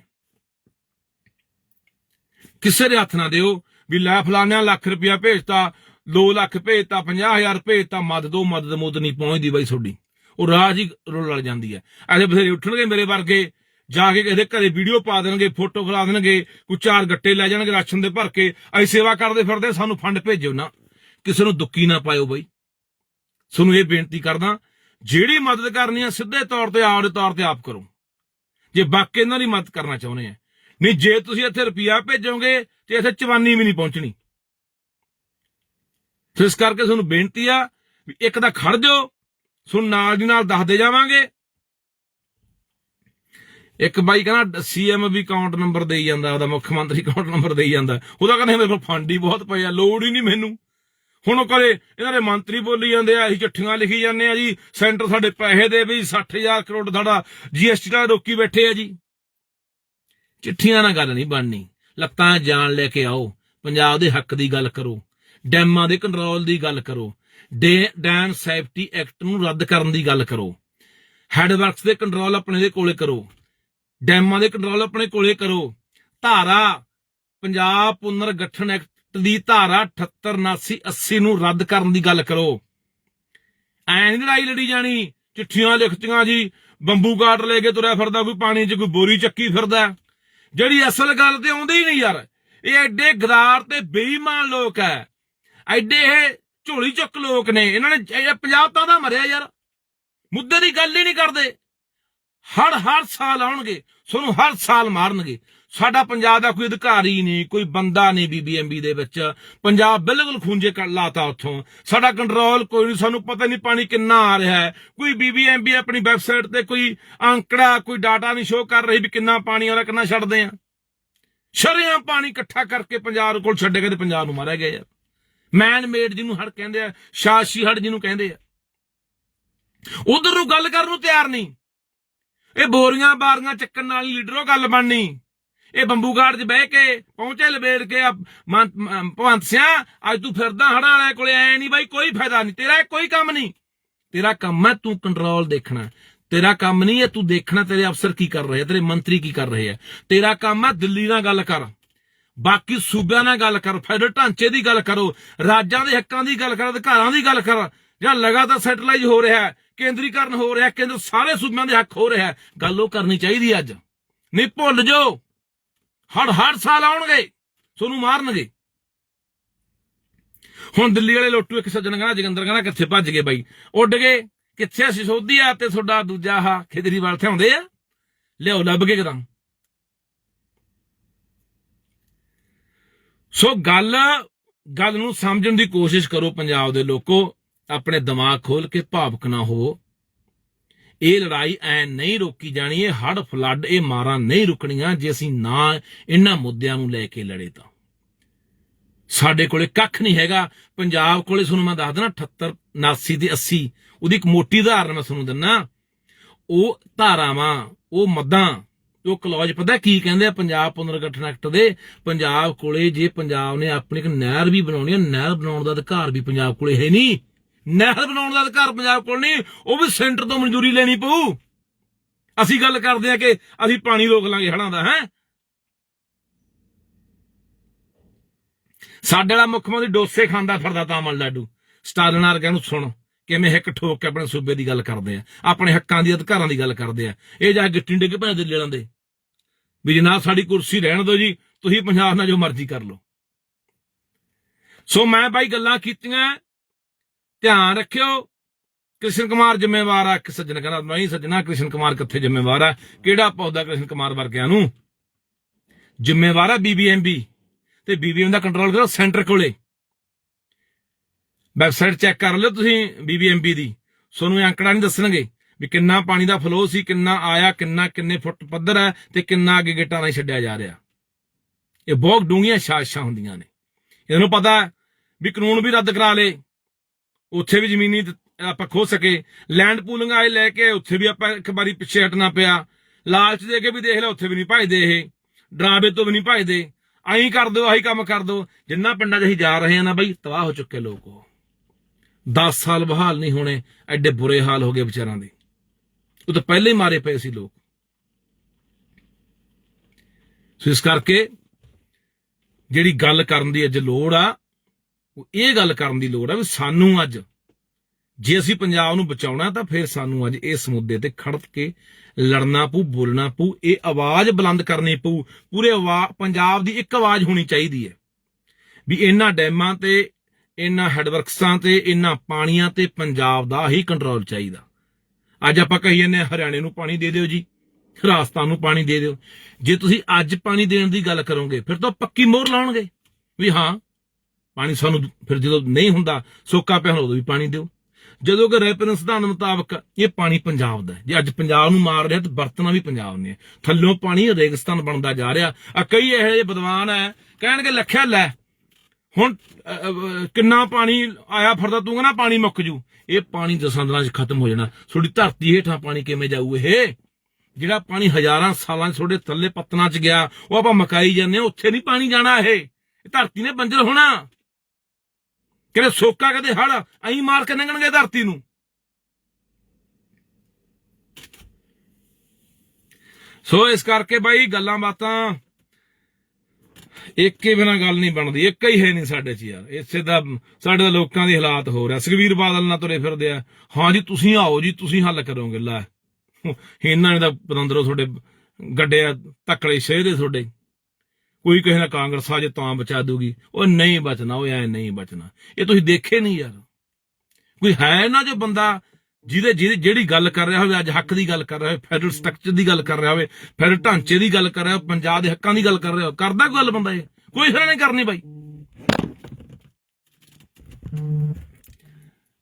S1: ਕਿਸੇ ਦੇ ਹੱਥ ਨਾ ਦਿਓ ਵੀ ਲੈ ਫਲਾਨਿਆਂ ਲੱਖ ਰੁਪਇਆ ਭੇਜਤਾ 2 ਲੱਖ ਭੇਜਤਾ 50000 ਭੇਜਤਾ ਮਦਦ ਮਦਦ ਮੁੱਦ ਨਹੀਂ ਪਹੁੰਚਦੀ ਬਾਈ ਤੁਹਾਡੀ। ਉਹ ਰਾਜ ਹੀ ਰੁੱਲ ਜਾਂਦੀ ਹੈ। ਐਸੇ ਬਥੇਰੇ ਉੱਠਣਗੇ ਮੇਰੇ ਵਰਗੇ, ਜਾ ਕੇ ਕਿਸੇ ਘਰੇ ਵੀਡੀਓ ਪਾ ਦੇਣਗੇ ਫੋਟੋ ਖਿਲਾ ਦੇਣਗੇ, ਕੋਈ ਚਾਰ ਗੱਟੇ ਲੈ ਜਾਣਗੇ ਰਾਸ਼ਨ ਦੇ ਭਰ ਕੇ, ਅਸੀਂ ਸੇਵਾ ਕਰਦੇ ਫਿਰਦੇ ਸਾਨੂੰ ਫੰਡ ਭੇਜੋ ਨਾ। ਕਿਸੇ ਨੂੰ ਦੁੱਕੀ ਨਾ ਪਾਇਓ ਬਾਈ। ਤੁਹਾਨੂੰ ਇਹ ਬੇਨਤੀ ਕਰਦਾ, ਜਿਹੜੀ ਮਦਦ ਕਰਨੀ ਆ, ਸਿੱਧੇ ਤੌਰ ਤੇ ਆਪ ਦੇ ਤੌਰ ਤੇ ਆਪ ਕਰੋ। ਜੇ ਬਾਕੀ ਇਹਨਾਂ ਦੀ ਮਦਦ ਕਰਨਾ ਚਾਹੁੰਦੇ ਆ। ਨਹੀਂ, ਜੇ ਤੁਸੀਂ ਇੱਥੇ ਰੁਪਿਆ ਭੇਜੋਗੇ, ਤੇ ਇੱਥੇ ਚਵਾਨੀ ਵੀ ਨਹੀਂ ਪਹੁੰਚਣੀ। ਇਸ ਕਰਕੇ ਤੁਹਾਨੂੰ ਬੇਨਤੀ ਆ, ਵੀ ਇੱਕ ਤਾਂ ਖੜ ਜਾਓ, ਤੁਹਾਨੂੰ ਨਾਲ ਦੀ ਨਾਲ ਦੱਸਦੇ ਜਾਵਾਂਗੇ। ਇੱਕ ਬਾਈ ਕਹਿੰਦਾ, ਸੀਐਮ ਵੀ ਅਕਾਊਂਟ ਨੰਬਰ ਦੇਈ ਜਾਂਦਾ ਉਹਦਾ ਮੁੱਖ ਮੰਤਰੀ ਅਕਾਊਂਟ ਨੰਬਰ ਦੇਈ ਜਾਂਦਾ। ਉਹਦਾ ਕਹਿੰਦਾ, ਮੇਰੇ ਕੋਲ ਫੰਡ ਹੀ ਬਹੁਤ ਪਏ ਆ, ਲੋੜ ਹੀ ਨਹੀਂ ਮੈਨੂੰ। ਹੁਣ ਉਹ ਕਰੇ ਇਹਨਾਂ ਦੇ ਮੰਤਰੀ ਬੋਲੀ ਜਾਂਦੇ ਆ ਅਸੀਂ ਚਿੱਠੀਆਂ ਲਿਖੀ ਜਾਂਦੇ ਆ ਜੀ, ਸੈਂਟਰ ਸਾਡੇ ਪੈਸੇ ਦੇ ਵੀ 60000 ਕਰੋੜ ਸਾਡਾ ਜੀਐਸਟੀ ਨਾਲ ਰੋਕੀ ਬੈਠੇ ਆ ਜੀ। ਚਿੱਠੀਆਂ ਨਾਲ ਗੱਲ ਨਹੀਂ ਬਣਨੀ। ਲੱਤਾਂ ਜਾਣ ਲੈ ਕੇ ਆਓ। ਪੰਜਾਬ ਦੇ ਹੱਕ ਦੀ ਗੱਲ ਕਰੋ। ਡੈਮਾਂ ਦੇ ਕੰਟਰੋਲ ਦੀ ਗੱਲ ਕਰੋ। ਡੇ- ਡੈਮ ਸੇਫਟੀ ਐਕਟ ਨੂੰ ਰੱਦ ਕਰਨ ਦੀ ਗੱਲ ਕਰੋ। ਹੈਡਵਰਕਸ ਦੇ ਕੰਟਰੋਲ ਆਪਣੇ ਦੇ ਕੋਲੇ ਕਰੋ। ਡੈਮਾਂ ਦੇ ਕੰਟਰੋਲ ਆਪਣੇ ਕੋਲੇ ਕਰੋ। ਧਾਰਾ, ਪੰਜਾਬ ਪੁਨਰ ਗਠਨ ਐਕਟ ਦੀ ਧਾਰਾ 78 79 80 ਨੂੰ ਰੱਦ ਕਰਨ ਦੀ ਗੱਲ ਕਰੋ। ਐਂ ਨੀ ਲੜਾਈ ਲੜੀ ਜਾਣੀ। ਚਿੱਠੀਆਂ ਲਿਖਤੀਆਂ ਜੀ, ਬੰਬੂ ਕਾਟ ਲੈ ਕੇ ਤੁਰਿਆ ਫਿਰਦਾ, ਕੋਈ ਪਾਣੀ 'ਚ ਕੋਈ ਬੋਰੀ ਚੱਕੀ ਫਿਰਦਾ। ਜਿਹੜੀ ਅਸਲ ਗੱਲ ਤੇ ਆਉਂਦੀ ਹੀ ਨਹੀਂ ਯਾਰ, ਇਹ ਐਡੇ ਗਦਾਰ ਤੇ ਬੇਈਮਾਨ ਲੋਕ ਐ। ਐਡੇ ਇਹ ਝੋਲੀ ਚੁੱਕ ਲੋਕ ਨੇ। ਇਹਨਾਂ ਨੇ ਪੰਜਾਬ ਤਾਂ ਦਾ ਮਰਿਆ ਯਾਰ। ਮੁੱਦੇ ਦੀ ਗੱਲ ਹੀ ਨਹੀਂ ਕਰਦੇ। ਹਰ ਹਰ ਸਾਲ ਆਉਣਗੇ। ਤੁਹਾਨੂੰ ਹਰ ਸਾਲ ਮਾਰਨਗੇ। ਸਾਡਾ ਪੰਜਾਬ ਦਾ ਕੋਈ ਅਧਿਕਾਰੀ ਨਹੀਂ, ਕੋਈ ਬੰਦਾ ਨਹੀਂ ਬੀਬੀਐਮਬੀ ਦੇ ਵਿੱਚ। ਪੰਜਾਬ ਬਿਲਕੁਲ ਖੂੰਜੇ ਕਰ ਲਾਤਾ ਉੱਥੋਂ। ਸਾਡਾ ਕੰਟਰੋਲ ਕੋਈ ਨਹੀਂ, ਸਾਨੂੰ ਪਤਾ ਨਹੀਂ ਪਾਣੀ ਕਿੰਨਾ ਆ ਰਿਹਾ ਹੈ। ਕੋਈ ਬੀਬੀਐਮਬੀ ਆਪਣੀ ਵੈਬਸਾਈਟ ਤੇ ਕੋਈ ਅੰਕੜਾ, ਕੋਈ ਡਾਟਾ ਨਹੀਂ ਸ਼ੋਅ ਕਰ ਰਹੀ ਵੀ ਕਿੰਨਾ ਪਾਣੀ ਆਉਂਦਾ ਕਿੰਨਾ ਛੱਡਦੇ ਆ। ਸ਼ਰਿਆਂ ਪਾਣੀ ਇਕੱਠਾ ਕਰਕੇ ਪੰਜਾਬ ਕੋਲ ਛੱਡੇਗਾ ਤੇ ਪੰਜਾਬ ਨੂੰ ਮਾਰਿਆ ਗਿਆ ਯਾਰ। ਮੈਨ ਮੇਡ ਜਿਹਨੂੰ ਹੜ ਕਹਿੰਦੇ ਆ, ਸ਼ਾਸ਼ੀ ਹੜ ਜਿਹਨੂੰ ਕਹਿੰਦੇ ਆ। ਉਧਰ ਨੂੰ ਗੱਲ ਕਰਨ ਨੂੰ ਤਿਆਰ ਨਹੀਂ। ਇਹ ਬੋਰੀਆਂ ਬਾਰੀਆਂ ਚੱਕਣ ਨਾਲ ਹੀ ਲੀਡਰੋਂ ਗੱਲ ਬਣਨੀ। ਇਹ ਬੰਬੂਗਾੜ 'ਚ ਬਹਿ ਕੇ ਪਹੁੰਚੇ ਲਬੇੜ ਕੇ ਆ ਭਗਵੰਤ ਸਿਆ, ਅੱਜ ਤੂੰ ਫਿਰਦਾ ਹੜਾਂ ਵਾਲਿਆਂ ਕੋਲੇ ਆਇਆ ਨਹੀਂ ਬਾਈ, ਕੋਈ ਫਾਇਦਾ ਨਹੀਂ, ਤੇਰਾ ਕੋਈ ਕੰਮ ਨਹੀਂ। ਤੇਰਾ ਕੰਮ ਹੈ ਤੂੰ ਕੰਟਰੋਲ ਦੇਖਣਾ। ਤੇਰਾ ਕੰਮ ਨਹੀਂ ਹੈ ਤੂੰ ਦੇਖਣਾ ਤੇਰੇ ਅਫਸਰ ਕੀ ਕਰ ਰਹੇ ਆ, ਤੇਰੇ ਮੰਤਰੀ ਕੀ ਕਰ ਰਹੇ ਆ। ਤੇਰਾ ਕੰਮ ਹੈ ਦਿੱਲੀ ਨਾਲ ਗੱਲ ਕਰ। ਬਾਕੀ ਸੂਬਿਆਂ ਨਾਲ ਗੱਲ ਕਰ, ਫੈਡਰਲ ਢਾਂਚੇ ਦੀ ਗੱਲ ਕਰੋ, ਰਾਜਾਂ ਦੇ ਹੱਕਾਂ ਦੀ ਗੱਲ ਕਰ, ਅਧਿਕਾਰਾਂ ਦੀ ਗੱਲ ਕਰ। ਜਾਂ ਲਗਾਤਾਰ ਸੈਟਲਾਈਜ਼ ਹੋ ਰਿਹਾ ਹੈ, ਕੇਂਦਰੀਕਰਨ ਹੋ ਰਿਹਾ ਕੇਂਦਰ ਸਾਰੇ ਸੂਬਿਆਂ ਦੇ ਹੱਕ ਹੋ ਰਿਹਾ ਗੱਲ ਉਹ ਕਰਨੀ ਚਾਹੀਦੀ ਹੈ ਅੱਜ। ਨਹੀਂ ਭੁੱਲ ਜਾਓ। ਹਰ ਹਰ ਸਾਲ ਆਉਣਗੇ ਤੁਹਾਨੂੰ ਮਾਰਨਗੇ। ਹੁਣ ਦਿੱਲੀ ਵਾਲੇ ਲੋਟੂ ਇੱਕ ਸੱਜਣ ਕਹਿੰਦਾ, ਜਗੰਦਰ ਕਹਿੰਦਾ, ਕਿੱਥੇ ਭੱਜ ਗਏ ਬਾਈ? ਉੱਡ ਗਏ, ਕਿੱਥੇ ਸਿਸੋਦੀਆ ਤੇ ਤੁਹਾਡਾ ਦੂਜਾ ਆਹ ਖੇਦਰੀਵਾਲ ਤੇ ਆਉਂਦੇ ਆ? ਲਿਆਓ, ਲੱਭ ਕੇ ਕਰਾਂ ਸੋ ਗੱਲ ਗੱਲ ਨੂੰ ਸਮਝਣ ਦੀ ਕੋਸ਼ਿਸ਼ ਕਰੋ ਪੰਜਾਬ ਦੇ ਲੋਕੋ, ਆਪਣੇ ਦਿਮਾਗ ਖੋਲ ਕੇ ਭਾਵਕ ਨਾ ਹੋ ਇਹ ਲੜਾਈ ਐ ਨਹੀਂ ਰੋਕੀ ਜਾਣੀ, ਇਹ ਹੜ ਫਲੱਡ, ਇਹ ਮਾਰਾਂ ਨਹੀਂ ਰੁਕਣੀਆਂ ਜੇ ਅਸੀਂ ਨਾ ਇਹਨਾਂ ਮੁੱਦਿਆਂ ਨੂੰ ਲੈ ਕੇ ਲੜੇ ਤਾਂ। ਸਾਡੇ ਕੋਲੇ ਕੱਖ ਨਹੀਂ ਹੈਗਾ। ਪੰਜਾਬ ਕੋਲੇ ਤੁਹਾਨੂੰ ਮੈਂ ਦੱਸ ਦਿੰਦਾ 78 79 ਤੇ 80 ਉਹਦੀ ਇੱਕ ਮੋਟੀ ਉਦਾਹਰਨ ਮੈਂ ਤੁਹਾਨੂੰ ਦਿੰਨਾ। ਉਹ ਧਾਰਾਵਾਂ, ਉਹ ਮੱਦਾਂ, ਉਹ ਕਲੌਜ, ਪਤਾ ਕੀ ਕਹਿੰਦੇ ਆ ਪੰਜਾਬ ਪੁਨਰਗਠਨ ਐਕਟ ਦੇ? ਪੰਜਾਬ ਕੋਲੇ ਜੇ ਪੰਜਾਬ ਨੇ ਆਪਣੀ ਇੱਕ ਨਹਿਰ ਵੀ ਬਣਾਉਣੀ ਹੈ ਨਹਿਰ ਬਣਾਉਣ ਦਾ ਅਧਿਕਾਰ ਵੀ ਪੰਜਾਬ ਕੋਲੇ ਹੈ ਨਹੀਂ। ਨਹਿਰ ਬਣਾਉਣ ਦਾ ਅਧਿਕਾਰ ਪੰਜਾਬ ਕੋਲ ਨਹੀਂ, ਉਹ ਵੀ ਸੈਂਟਰ ਤੋਂ ਮਨਜ਼ੂਰੀ ਲੈਣੀ ਪਊ। ਅਸੀਂ ਗੱਲ ਕਰਦੇ ਆ ਕਿ ਅਸੀਂ ਪਾਣੀ ਰੋਕ ਲਾਂਗੇ ਹੜਾਂ ਦਾ, ਹੈ? ਸਾਡੇ ਵਾਲਾ ਮੁੱਖ ਮੰਤਰੀ ਡੋਸੇ ਖਾਂਦਾ ਫਿਰਦਾ ਤਾਮਿਲਨਾਡੂ ਲਾਡੂ ਸਟਾਲਿਨ ਵਰਗਿਆਂ ਨੂੰ ਸੁਣ, ਕਿਵੇਂ ਹਿੱਕ ਠੋਕ ਕੇ ਆਪਣੇ ਸੂਬੇ ਦੀ ਗੱਲ ਕਰਦੇ ਆ, ਆਪਣੇ ਹੱਕਾਂ ਦੀ ਅਧਿਕਾਰਾਂ ਦੀ ਗੱਲ ਕਰਦੇ ਆ। ਇਹ ਜਾ ਕੇ ਗਿੱਟੀ ਡਿੱਗ ਭੈਣ ਦੇ ਲੈਣ ਦੇ। ਵੀ ਜਨਾਬ, ਸਾਡੀ ਕੁਰਸੀ ਰਹਿਣ ਦਿਓ ਜੀ, ਤੁਸੀਂ ਪੰਜਾਬ ਨਾਲ ਜੋ ਮਰਜ਼ੀ ਕਰ ਲਓ। ਸੋ ਮੈਂ ਬਾਈ ਗੱਲਾਂ ਕੀਤੀਆਂ ਧਿਆਨ ਰੱਖਿਓ। ਕ੍ਰਿਸ਼ਨ ਕੁਮਾਰ ਜ਼ਿੰਮੇਵਾਰ ਆ, ਇੱਕ ਸੱਜਣ ਕਹਿੰਦਾ ਨਹੀਂ ਸੱਜਣਾ, ਕ੍ਰਿਸ਼ਨ ਕੁਮਾਰ ਕਿੱਥੇ ਜ਼ਿੰਮੇਵਾਰ ਆ? ਕਿਹੜਾ ਪੌਦਾ ਕ੍ਰਿਸ਼ਨ ਕੁਮਾਰ ਵਰਗਿਆਂ ਨੂੰ? ਜ਼ਿੰਮੇਵਾਰ ਆ ਬੀਬੀਐਮਬੀ ਤੇ ਬੀਬੀਐਮ ਦਾ ਕੰਟਰੋਲ ਕਰੋ ਸੈਂਟਰ ਕੋਲੇ। ਵੈਬਸਾਈਟ ਚੈੱਕ ਕਰ ਲਿਓ ਤੁਸੀਂ ਬੀਬੀਐਮਬੀ ਦੀ। ਤੁਹਾਨੂੰ ਇਹ ਅੰਕੜਾ ਨਹੀਂ ਦੱਸਣਗੇ ਵੀ ਕਿੰਨਾ ਪਾਣੀ ਦਾ ਫਲੋ ਸੀ, ਕਿੰਨਾ ਆਇਆ, ਕਿੰਨਾ, ਕਿੰਨੇ ਫੁੱਟ ਪੱਧਰ ਹੈ ਤੇ ਕਿੰਨਾ ਅੱਗੇ ਗੇਟਾਂ ਨਾਲ ਛੱਡਿਆ ਜਾ ਰਿਹਾ। ਇਹ ਬਹੁਤ ਡੂੰਘੀਆਂ ਸਾਜ਼ਿਸ਼ਾਂ ਹੁੰਦੀਆਂ ਨੇ। ਇਹਨੂੰ ਪਤਾ ਵੀ ਕਾਨੂੰਨ ਵੀ ਰੱਦ ਕਰਾ ਲੇ। ਉੱਥੇ ਵੀ ਜ਼ਮੀਨੀ ਆਪਾਂ ਖੋ ਸਕੇ। ਲੈਂਡ ਪੂਲਿੰਗ ਆਏ ਲੈ ਕੇ ਉੱਥੇ ਵੀ ਆਪਾਂ ਇੱਕ ਵਾਰੀ ਪਿੱਛੇ ਹਟਣਾ ਪਿਆ। ਲਾਲਚ ਦੇ ਕੇ ਵੀ ਦੇਖ ਲਿਆ ਉੱਥੇ ਵੀ ਨਹੀਂ ਭਜਦੇ ਇਹ। ਡਰਾਵੇ ਤੋਂ ਵੀ ਨਹੀਂ ਭਜਦੇ। ਆਈ ਕਰ ਦਿਓ, ਆਹੀ ਕੰਮ ਕਰ ਦਿਓ। ਜਿੰਨਾ ਪਿੰਡਾਂ 'ਚ ਅਸੀਂ ਜਾ ਰਹੇ ਹਾਂ ਨਾ ਬਈ, ਤਬਾਹ ਹੋ ਚੁੱਕੇ ਲੋਕ ਉਹ। 10 ਸਾਲ ਬਹਾਲ ਨਹੀਂ ਹੋਣੇ, ਐਡੇ ਬੁਰੇ ਹਾਲ ਹੋ ਗਏ ਵਿਚਾਰਾਂ ਦੇ। ਉਹ ਤਾਂ ਪਹਿਲੇ ਹੀ ਮਾਰੇ ਪਏ ਸੀ ਲੋਕ। ਸੋ ਇਸ ਕਰਕੇ ਜਿਹੜੀ ਗੱਲ ਕਰਨ ਦੀ ਅੱਜ ਲੋੜ ਆ ਉਹ ਇਹ ਗੱਲ ਕਰਨ ਦੀ ਲੋੜ ਹੈ ਵੀ ਸਾਨੂੰ ਅੱਜ ਜੇ ਅਸੀਂ ਪੰਜਾਬ ਨੂੰ ਬਚਾਉਣਾ ਤਾਂ ਫਿਰ ਸਾਨੂੰ ਅੱਜ ਇਸ ਮੁੱਦੇ ਤੇ ਖੜਕ ਕੇ ਲੜਨਾ ਪਊ ਬੋਲਣਾ ਪਊ ਇਹ ਆਵਾਜ਼ ਬੁਲੰਦ ਕਰਨੀ ਪਊ। ਪੂਰੇ ਆਵਾ- ਪੰਜਾਬ ਦੀ ਇੱਕ ਆਵਾਜ਼ ਹੋਣੀ ਚਾਹੀਦੀ ਹੈ ਵੀ ਇਹਨਾਂ ਡੈਮਾਂ ਤੇ ਇਹਨਾਂ ਹੈਡਵਰਕਸਾਂ ਤੇ ਇਹਨਾਂ ਪਾਣੀਆਂ ਤੇ ਪੰਜਾਬ ਦਾ ਹੀ ਕੰਟਰੋਲ ਚਾਹੀਦਾ। ਅੱਜ ਆਪਾਂ ਕਹੀ ਜਾਂਦੇ ਹਾਂ, ਹਰਿਆਣੇ ਨੂੰ ਪਾਣੀ ਦੇ ਦਿਓ ਜੀ ਰਾਜਸਥਾਨ ਨੂੰ ਪਾਣੀ ਦੇ ਦਿਓ। ਜੇ ਤੁਸੀਂ ਅੱਜ ਪਾਣੀ ਦੇਣ ਦੀ ਗੱਲ ਕਰੋਗੇ ਫਿਰ ਤਾਂ ਪੱਕੀ ਮੋਹਰ ਲਾਉਣਗੇ ਵੀ ਹਾਂ ਪਾਣੀ ਸਾਨੂੰ ਫਿਰ ਜਦੋਂ ਨਹੀਂ ਹੁੰਦਾ, ਸੋਕਾ ਪਿਆ ਹੁੰਦਾ, ਉਦੋਂ ਵੀ ਪਾਣੀ ਦਿਓ। ਜਦੋਂ ਕਿ ਰੈਪਰਨ ਸਿਧਾਂਤ ਮੁਤਾਬਕ ਇਹ ਪਾਣੀ ਪੰਜਾਬ ਦਾ ਹੈ। ਜੇ ਅੱਜ ਪੰਜਾਬ ਨੂੰ ਮਾਰ ਰਿਹਾ, ਤਾਂ ਵਰਤਣਾ ਵੀ ਪੰਜਾਬ ਨੇ। ਥੱਲੋਂ ਪਾਣੀ ਰੇਗਿਸਤਾਨ ਬਣਦਾ ਜਾ ਰਿਹਾ। ਆ ਕਈ ਇਹੋ ਜਿਹੇ ਵਿਦਵਾਨ ਹੈ, ਕਹਿਣਗੇ ਲੱਖਿਆ ਲੈ, ਹੁਣ ਕਿੰਨਾ ਪਾਣੀ ਆਇਆ ਫਰਦਾ, ਤੂੰ ਕਹਿੰਦਾ ਪਾਣੀ ਮੁੱਕ ਜੂ। ਇਹ ਪਾਣੀ ਦਸਾਂ ਦਿਨਾਂ 'ਚ ਖਤਮ ਹੋ ਜਾਣਾ। ਤੁਹਾਡੀ ਧਰਤੀ ਹੇਠਾਂ ਪਾਣੀ ਕਿਵੇਂ ਜਾਊ ਇਹ? ਜਿਹੜਾ ਪਾਣੀ ਹਜ਼ਾਰਾਂ ਸਾਲਾਂ 'ਚ ਤੁਹਾਡੇ ਥੱਲੇ ਪੱਤਨਾਂ 'ਚ ਗਿਆ, ਉਹ ਆਪਾਂ ਮਕਾਈ ਜਾਂਦੇ ਹਾਂ, ਉੱਥੇ ਨਹੀਂ ਪਾਣੀ ਜਾਣਾ ਇਹ ਧਰਤੀ ਨੇ ਬੰਜਰ ਹੋਣਾ। ਕਿਹੜੇ ਸੋਕਾ ਕਦੇ ਹੜ ਐਂ ਮਾਰ ਕੇ ਲੰਘਣਗੇ ਧਰਤੀ ਨੂੰ। ਸੋ ਇਸ ਕਰਕੇ ਬਾਈ ਗੱਲਾਂ ਬਾਤਾਂ ਇੱਕ ਹੀ ਬਿਨਾ ਗੱਲ ਨਹੀਂ ਬਣਦੀ, ਇੱਕ ਹੀ ਹੈ ਨਹੀਂ ਸਾਡੇ 'ਚ ਯਾਰ। ਇਸੇ ਦਾ ਸਾਡੇ ਦਾ ਲੋਕਾਂ ਦੀ ਹਾਲਾਤ ਹੋ ਰਿਹਾ ਸੁਖਵੀਰ ਬਾਦਲ ਨਾਲ ਤੁਰੇ ਫਿਰਦੇ ਆ। ਹਾਂ ਜੀ, ਤੁਸੀਂ ਆਓ ਜੀ, ਤੁਸੀਂ ਹੱਲ ਕਰੋਗੇ, ਲੈ। ਇਹਨਾਂ ਨੇ ਤਾਂ ਪਤੰਦਰੋਂ ਤੁਹਾਡੇ ਗੱਡੇ ਆ ਤੱਕੜੇ ਸ਼ਹਿਰ ਦੇ ਤੁਹਾਡੇ। ਕੋਈ ਕਹੇ ਨਾ ਕਾਂਗਰਸ ਆ ਜੇ ਤਾਂ ਬਚਾ ਦੂਗੀ। ਉਹ ਨਹੀਂ ਬਚਣਾ, ਉਹ ਐ ਨਹੀਂ ਬਚਣਾ। ਇਹ ਤੁਸੀਂ ਦੇਖੇ ਨਹੀਂ ਯਾਰ। ਕੋਈ ਹੈ ਨਾ ਜੋ ਬੰਦਾ ਜਿਹਦੇ ਜਿਹਦੀ ਜਿਹੜੀ ਗੱਲ ਕਰ ਰਿਹਾ ਹੋਵੇ, ਅੱਜ ਹੱਕ ਦੀ ਗੱਲ ਕਰ ਰਿਹਾ ਹੋਵੇ, ਫੈਡਰਲ ਸਟਰਕਚਰ ਦੀ ਗੱਲ ਕਰ ਰਿਹਾ ਹੋਵੇ, ਫੈਡਰਲ ਢਾਂਚੇ ਦੀ ਗੱਲ ਕਰ ਰਿਹਾ ਹੋਵੇ, ਪੰਜਾਬ ਦੇ ਹੱਕਾਂ ਦੀ ਗੱਲ ਕਰ ਰਿਹਾ ਹੋਵੇ, ਕਰਦਾ ਕੋਈ ਗੱਲ ਬੰਦਾ ਇਹ? ਕੋਈ ਹਰ ਨਹੀਂ ਕਰਨੀ ਬਾਈ।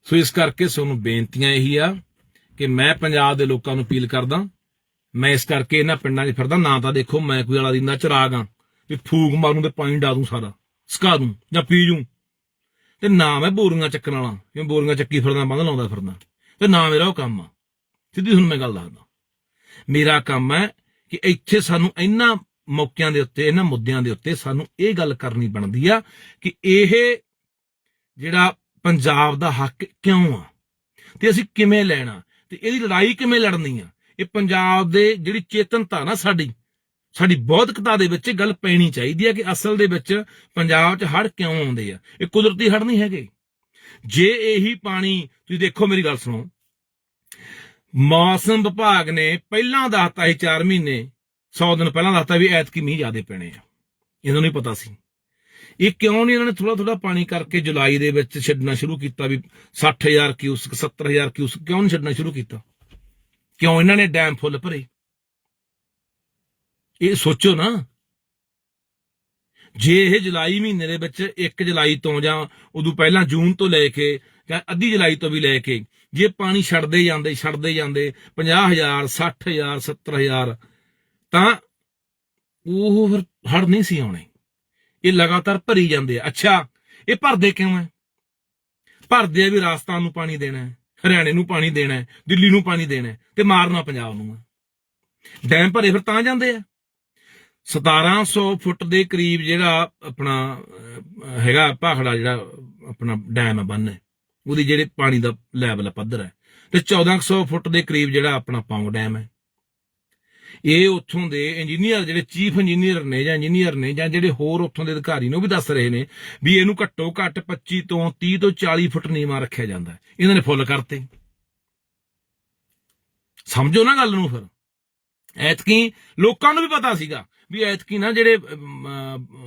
S1: ਸੋ ਇਸ ਕਰਕੇ ਤੁਹਾਨੂੰ ਬੇਨਤੀਆਂ ਇਹੀ ਆ ਕਿ ਮੈਂ ਪੰਜਾਬ ਦੇ ਲੋਕਾਂ ਨੂੰ ਅਪੀਲ ਕਰਦਾ, ਮੈਂ ਇਸ ਕਰਕੇ ਇਹਨਾਂ ਪਿੰਡਾਂ 'ਚ ਫਿਰਦਾ, ਨਾ ਤਾਂ ਦੇਖੋ ਮੈਂ ਕੋਈ ਵਾਲਾ ਨਾ ਚਰਾਗ ਆ। ਵੀ ਫੂਕ ਮਾਰੂ ਤੇ ਪਾਣੀ ਡਾ ਦੂੰ ਸਾਰਾ, ਸਕਾ ਦੂੰ ਜਾਂ ਪੀ ਜੂੰ। ਤੇ ਨਾ ਮੈਂ ਬੋਰੀਆਂ ਚੱਕਣ ਵਾਲਾ, ਜਿਵੇਂ ਬੋਰੀਆਂ ਚੱਕੀ ਫਿਰਦਾ ਬੰਦ ਲਾਉਂਦਾ ਫਿਰਦਾ। ਤੇ ਨਾ ਮੇਰਾ ਉਹ ਕੰਮ ਆ। ਸਿੱਧੀ ਤੁਹਾਨੂੰ ਮੈਂ ਗੱਲ ਦੱਸਦਾ। ਮੇਰਾ ਕੰਮ ਹੈ ਕਿ ਇੱਥੇ ਸਾਨੂੰ ਇਹਨਾਂ ਮੌਕਿਆਂ ਦੇ ਉੱਤੇ ਇਹਨਾਂ ਮੁੱਦਿਆਂ ਦੇ ਉੱਤੇ ਸਾਨੂੰ ਇਹ ਗੱਲ ਕਰਨੀ ਬਣਦੀ ਆ ਕਿ ਇਹ ਜਿਹੜਾ ਪੰਜਾਬ ਦਾ ਹੱਕ ਕਿਉਂ ਆ? ਤੇ ਅਸੀਂ ਕਿਵੇਂ ਲੈਣਾ? ਤੇ ਇਹਦੀ ਲੜਾਈ ਕਿਵੇਂ ਲੜਨੀ ਆ? ਇਹ ਪੰਜਾਬ ਦੇ ਜਿਹੜੀ ਚੇਤਨਤਾ ਨਾ ਸਾਡੀ ਸਾਡੀ ਬੌਧਿਕਤਾ ਦੇ ਵਿੱਚ ਇਹ ਗੱਲ ਪੈਣੀ ਚਾਹੀਦੀ ਹੈ ਕਿ ਅਸਲ ਦੇ ਵਿੱਚ ਪੰਜਾਬ 'ਚ ਹੜ੍ਹ ਕਿਉਂ ਆਉਂਦੇ ਆ? ਇਹ ਕੁਦਰਤੀ ਹੜ੍ਹ ਨਹੀਂ ਹੈਗੇ। ਜੇ ਇਹੀ ਪਾਣੀ, ਤੁਸੀਂ ਦੇਖੋ ਮੇਰੀ ਗੱਲ ਸੁਣੋ। ਮੌਸਮ ਵਿਭਾਗ ਨੇ ਪਹਿਲਾਂ ਦੱਸਤਾ ਸੀ 4 ਮਹੀਨੇ 100 ਦਿਨ ਪਹਿਲਾਂ ਦੱਸਤਾ ਵੀ ਐਤਕੀ ਮੀਂਹ ਜ਼ਿਆਦੇ ਪੈਣੇ ਆ। ਇਹਨਾਂ ਨੂੰ ਨਹੀਂ ਪਤਾ ਸੀ। ਇਹ ਕਿਉਂ ਨਹੀਂ ਇਹਨਾਂ ਨੇ ਥੋੜਾ ਥੋੜਾ ਪਾਣੀ ਕਰਕੇ ਜੁਲਾਈ ਦੇ ਵਿੱਚ ਛੱਡਣਾ ਸ਼ੁਰੂ ਕੀਤਾ ਵੀ 60000 ਕਿਊਸਕ 70000 ਕਿਊਸਕ ਕਿਉਂ ਨਹੀਂ ਛੱਡਣਾ ਸ਼ੁਰੂ ਕੀਤਾ? ਕਿਉਂ ਇਹਨਾਂ ਨੇ ਡੈਮ ਫੁੱਲ ਭਰੇ? ਇਹ ਸੋਚੋ ਨਾ। ਜੇ ਇਹ ਜੁਲਾਈ ਮਹੀਨੇ ਦੇ ਵਿੱਚ 1 ਜੁਲਾਈ ਤੋਂ ਜਾਂ ਉਦੋਂ ਪਹਿਲਾਂ ਜੂਨ ਤੋਂ ਲੈ ਕੇ ਜਾਂ ਅੱਧੀ ਜੁਲਾਈ ਤੋਂ ਵੀ ਲੈ ਕੇ ਜੇ ਪਾਣੀ ਛੱਡਦੇ ਜਾਂਦੇ ਛੱਡਦੇ ਜਾਂਦੇ 50000 60000 70000 ਤਾਂ ਉਹ ਫਿਰ ਹੜ ਨਹੀਂ ਸੀ ਆਉਣੇ। ਇਹ ਲਗਾਤਾਰ ਭਰੀ ਜਾਂਦੇ ਆ। ਅੱਛਾ, ਇਹ ਭਰਦੇ ਕਿਉਂ ਹੈ ਭਰਦੇ ਆ ਵੀ ਰਾਜਸਥਾਨ ਨੂੰ ਪਾਣੀ ਦੇਣਾ ਹੈ, ਹਰਿਆਣੇ ਨੂੰ ਪਾਣੀ ਦੇਣਾ ਹੈ, ਦਿੱਲੀ ਨੂੰ ਪਾਣੀ ਦੇਣਾ ਹੈ ਤੇ ਮਾਰਨਾ ਪੰਜਾਬ ਨੂੰ ਹੈ। ਡੈਮ ਭਰੇ ਫਿਰ ਤਾਂ ਜਾਂਦੇ ਆ। 1700 ਫੁੱਟ ਦੇ ਕਰੀਬ ਜਿਹੜਾ ਆਪਣਾ ਹੈਗਾ ਭਾਖੜਾ ਜਿਹੜਾ ਆਪਣਾ ਡੈਮ ਹੈ ਬੰਨ ਉਹਦੀ ਜਿਹੜੇ ਪਾਣੀ ਦਾ ਲੈਵਲ ਹੈ ਪੱਧਰ ਹੈ ਤੇ 1400 ਫੁੱਟ ਦੇ ਕਰੀਬ ਜਿਹੜਾ ਆਪਣਾ ਪੌਂਗ ਡੈਮ ਹੈ ਇਹ ਉੱਥੋਂ ਦੇ ਇੰਜੀਨੀਅਰ ਜਿਹੜੇ ਚੀਫ ਇੰਜੀਨੀਅਰ ਨੇ ਜਾਂ ਇੰਜੀਨੀਅਰ ਨੇ ਜਾਂ ਜਿਹੜੇ ਹੋਰ ਉੱਥੋਂ ਦੇ ਅਧਿਕਾਰੀ ਨੇ, ਉਹ ਵੀ ਦੱਸ ਰਹੇ ਨੇ ਵੀ ਇਹਨੂੰ ਘੱਟੋ ਘੱਟ 25 ਤੋਂ 30 ਤੋਂ 40 ਫੁੱਟ ਨੀਵਾਂ ਰੱਖਿਆ ਜਾਂਦਾ। ਇਹਨਾਂ ਨੇ ਫੁੱਲ ਕਰਤੇ। ਸਮਝੋ ਨਾ ਗੱਲ ਨੂੰ ਫਿਰ। ਐਤਕੀ ਲੋਕਾਂ ਨੂੰ ਵੀ ਪਤਾ ਸੀਗਾ ਵੀ ਐਤਕੀ ਨਾ ਜਿਹੜੇ ਅਮ,